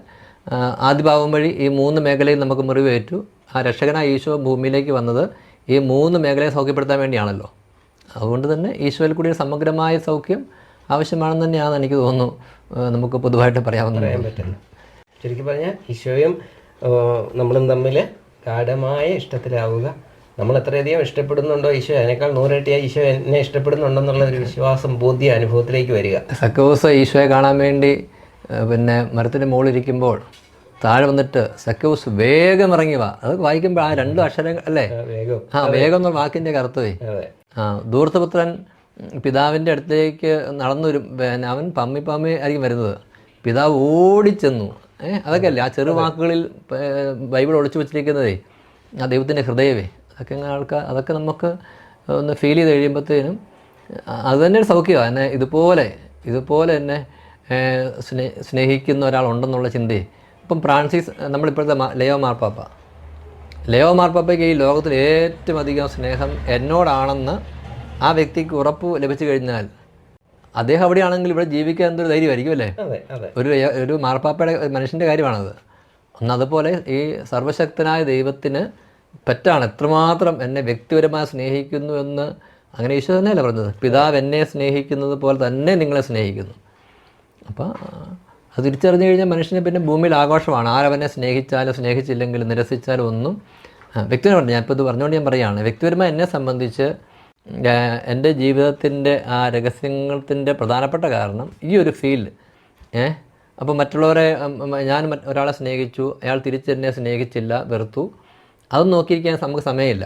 ആദ്യ ഭാവം വഴി ഈ മൂന്ന് മേഖലയിൽ നമുക്ക് മുറിവേറ്റു. ആ രക്ഷകനായ ഈശോ ഭൂമിയിലേക്ക് വന്നത് ഈ മൂന്ന് മേഖലയെ സൗഖ്യപ്പെടുത്താൻ വേണ്ടിയാണല്ലോ. അതുകൊണ്ട് തന്നെ ഈശോയിൽ കൂടി സമഗ്രമായ സൗഖ്യം ആവശ്യമാണെന്ന് തന്നെയാണ് എനിക്ക് തോന്നുന്നു നമുക്ക് പൊതുവായിട്ട് പറയാവുന്ന ശരിക്കും പറഞ്ഞാൽ ഈശോയും നമ്മളും തമ്മിൽ ഗാഠമായ ഇഷ്ടത്തിലാവുക. നമ്മൾ എത്രയധികം ഇഷ്ടപ്പെടുന്നുണ്ടോ ഈശോ അതിനേക്കാൾ നൂറിട്ടിയായി ഈശോ എന്നെ ഇഷ്ടപ്പെടുന്നുണ്ടെന്നുള്ള ഒരു വിശ്വാസം ബോധ്യ അനുഭവത്തിലേക്ക് വരിക. സക്കോസ് ഈശോയെ കാണാൻ വേണ്ടി പിന്നെ മരത്തിന്റെ മുകളിലിരിക്കുമ്പോൾ താഴെ വന്നിട്ട് സക്കോസ് വേഗം ഇറങ്ങി വാ. അത് വായിക്കുമ്പോൾ ആ രണ്ട് അക്ഷരങ്ങൾ അല്ലേ? ആ, വേഗം. എന്ന വാക്കിന്റെ കറുത്തവേ ആ ദൂർത്തപുത്രൻ പിതാവിന്റെ അടുത്തേക്ക് നടന്നു വരും അവൻ പമ്മി പമ്മി ആയിരിക്കും വരുന്നത്. പിതാവ് ഓടിച്ചെന്നു. ഏഹ് അതൊക്കെ അല്ലേ ആ ചെറു വാക്കുകളിൽ ബൈബിൾ ഒളിച്ചു വെച്ചിരിക്കുന്നതേ ആ ദൈവത്തിന്റെ ഹൃദയമേ അതൊക്കെ ആൾക്കാർ അതൊക്കെ നമുക്ക് ഒന്ന് ഫീൽ ചെയ്ത് കഴിയുമ്പോഴത്തേനും അത് തന്നെ ഒരു സൗഖ്യമാണ് എന്നെ ഇതുപോലെ ഇതുപോലെ തന്നെ സ്നേ സ്നേഹിക്കുന്ന ഒരാളുണ്ടെന്നുള്ള ചിന്തയെ. ഇപ്പം ഫ്രാൻസിസ് നമ്മളിപ്പോഴത്തെ മാ- ലെയോ മാർപ്പാപ്പ. ലയോ മാർപ്പാപ്പയ്ക്ക് ഈ ലോകത്തിൽ ഏറ്റവും അധികം സ്നേഹം എന്നോടാണെന്ന് ആ വ്യക്തിക്ക് ഉറപ്പ് ലഭിച്ചു കഴിഞ്ഞാൽ അദ്ദേഹം അവിടെയാണെങ്കിൽ ഇവിടെ ജീവിക്കാൻ എന്തൊരു ധൈര്യമായിരിക്കും അല്ലേ? ഒരു ഒരു മാർപ്പാപ്പയുടെ മനുഷ്യന്റെ കാര്യമാണത്. ഒന്ന് അതുപോലെ ഈ സർവശക്തനായ ദൈവത്തിന് പറ്റാണ്. എത്രമാത്രം എന്നെ വ്യക്തിപരമായി സ്നേഹിക്കുന്നു എന്ന് അങ്ങനെ ഈശോ തന്നെയല്ല പറഞ്ഞത്? പിതാവ് എന്നെ സ്നേഹിക്കുന്നത് പോലെ തന്നെ നിങ്ങളെ സ്നേഹിക്കുന്നു. അപ്പോൾ അത് തിരിച്ചറിഞ്ഞു കഴിഞ്ഞാൽ മനുഷ്യനെ പിന്നെ ഭൂമിയിൽ ആഘോഷമാണ്. ആരവനെ സ്നേഹിച്ചാലും സ്നേഹിച്ചില്ലെങ്കിലും നിരസിച്ചാലും ഒന്നും വ്യക്തിപരമായിട്ട് ഞാനിപ്പോൾ ഇത് പറഞ്ഞുകൊണ്ട് ഞാൻ പറയുകയാണ്. വ്യക്തിപരമായി എന്നെ സംബന്ധിച്ച് എന്റെ ജീവിതത്തിന്റെ ആ രഹസ്യത്തിന്റെ പ്രധാനപ്പെട്ട കാരണം ഈ ഒരു ഫീൽഡ്. ഏ? അപ്പോൾ മറ്റുള്ളവരെ ഞാൻ ഒരാളെ സ്നേഹിച്ചു അയാൾ തിരിച്ച് എന്നെ സ്നേഹിച്ചില്ല വെറുത്തു. അത് നോക്കിയിരിക്കാൻ നമുക്ക് സമയമില്ല.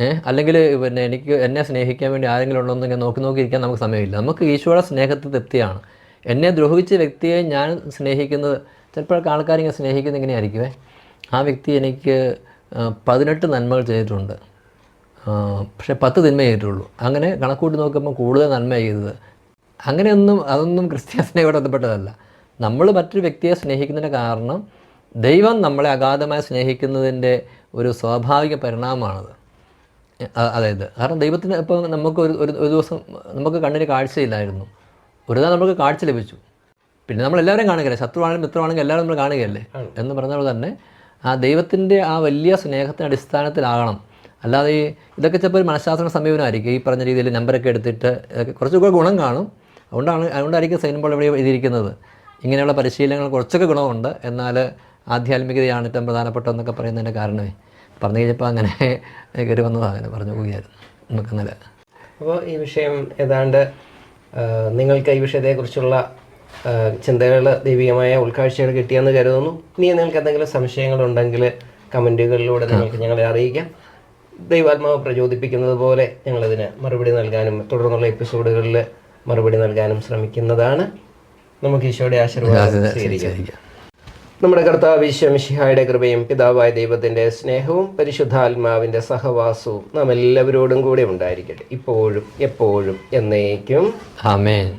ഏ? അല്ലെങ്കിൽ പിന്നെ എനിക്ക് എന്നെ സ്നേഹിക്കാൻ വേണ്ടി ആരെങ്കിലും ഉണ്ടോ എന്ന് ഇങ്ങനെ നോക്കി നോക്കിയിരിക്കാൻ നമുക്ക് സമയമില്ല. നമുക്ക് ഈശോയുടെ സ്നേഹത്തെ തൃപ്തിയാണ് എന്നെ ദ്രോഹിച്ച വ്യക്തിയെ ഞാൻ സ്നേഹിക്കുന്നത് ചിലപ്പോഴൊക്കെ ആൾക്കാരിങ്ങനെ സ്നേഹിക്കുന്നത് ഇങ്ങനെയായിരിക്കുമേ ആ വ്യക്തി എനിക്ക് പതിനെട്ട് നന്മകൾ ചെയ്തിട്ടുണ്ട്. പക്ഷേ പത്ത് തിന്മ ചെയ്തിട്ടുള്ളൂ അങ്ങനെ കണക്കൂട്ടി നോക്കുമ്പോൾ കൂടുതൽ നന്മ ചെയ്തത്. അങ്ങനെയൊന്നും അതൊന്നും ക്രിസ്ത്യാസിനെയോട് ബന്ധപ്പെട്ടതല്ല നമ്മൾ മറ്റൊരു വ്യക്തിയെ സ്നേഹിക്കുന്നതിന്റെ കാരണം ദൈവം നമ്മളെ അഗാധമായി സ്നേഹിക്കുന്നതിന്റെ ഒരു സ്വാഭാവിക പരിണാമമാണത്. അതായത് കാരണം ദൈവത്തിന് ഇപ്പോൾ നമുക്ക് ഒരു ഒരു ഒരു ദിവസം നമുക്ക് കണ്ണിന് കാഴ്ചയില്ലായിരുന്നു. ഒരു തവണ നമുക്ക് കാഴ്ച ലഭിച്ചു. പിന്നെ നമ്മൾ എല്ലാവരും കാണുകയല്ലേ? ശത്രുവാണെങ്കിലും മിത്രമാണെങ്കിലും എല്ലാവരും നമ്മൾ കാണുകയല്ലേ? എന്ന് പറഞ്ഞ പോലെ തന്നെ ആ ദൈവത്തിന്റെ ആ വലിയ സ്നേഹത്തിന്റെ അടിസ്ഥാനത്തിലാകണം. അല്ലാതെ ഈ ഇതൊക്കെ ചിലപ്പോൾ ഒരു മനഃശാസ്ത്ര സമീപനമായിരിക്കും. ഈ പറഞ്ഞ രീതിയിൽ നമ്പറൊക്കെ എടുത്തിട്ട് ഇതൊക്കെ കുറച്ചൊക്കെ ഗുണം കാണും. അതുകൊണ്ടാണ് അതുകൊണ്ടായിരിക്കും ബോൾ ഇവിടെ എഴുതിയിരിക്കുന്നത്. ഇങ്ങനെയുള്ള പരിശീലനങ്ങൾ കുറച്ചൊക്കെ ഗുണമുണ്ട്. എന്നാൽ ആധ്യാത്മികതയാണ് ഏറ്റവും പ്രധാനപ്പെട്ടതെന്നൊക്കെ പറയുന്നതിന്റെ കാരണമേ. പറഞ്ഞു കഴിഞ്ഞപ്പോൾ അങ്ങനെ കയറി വന്നതാണ് അങ്ങനെ പറഞ്ഞു പോവുകയായിരുന്നു. നമുക്ക് ഇന്നലെ. അപ്പോൾ ഈ വിഷയം ഏതാണ്ട് നിങ്ങൾക്ക് ഈ വിഷയത്തെക്കുറിച്ചുള്ള ചിന്തകൾ ദൈവികമായ ഉൾക്കാഴ്ചകൾ കിട്ടിയെന്ന് കരുതുന്നു. ഇനി നിങ്ങൾക്ക് എന്തെങ്കിലും സംശയങ്ങളുണ്ടെങ്കിൽ കമന്റുകളിലൂടെ നിങ്ങൾക്ക് ഞങ്ങളെ അറിയിക്കാം. ദൈവാത്മാവ് പ്രചോദിപ്പിക്കുന്നത് പോലെ ഞങ്ങളതിന് മറുപടി നൽകാനും തുടർന്നുള്ള എപ്പിസോഡുകളിൽ മറുപടി നൽകാനും ശ്രമിക്കുന്നതാണ്. നമുക്ക് ഈശോയുടെ ആശീർവാദം സ്വീകരിക്കാം. നമ്മുടെ കർത്താവ് ഈശ്വമിഷിഹായുടെ കൃപയും പിതാവായ ദൈവത്തിന്റെ സ്നേഹവും പരിശുദ്ധാത്മാവിന്റെ സഹവാസവും നാം എല്ലാവരോടും കൂടെ ഉണ്ടായിരിക്കട്ടെ. ഇപ്പോഴും എപ്പോഴും എന്നേക്കും. ആമേൻ.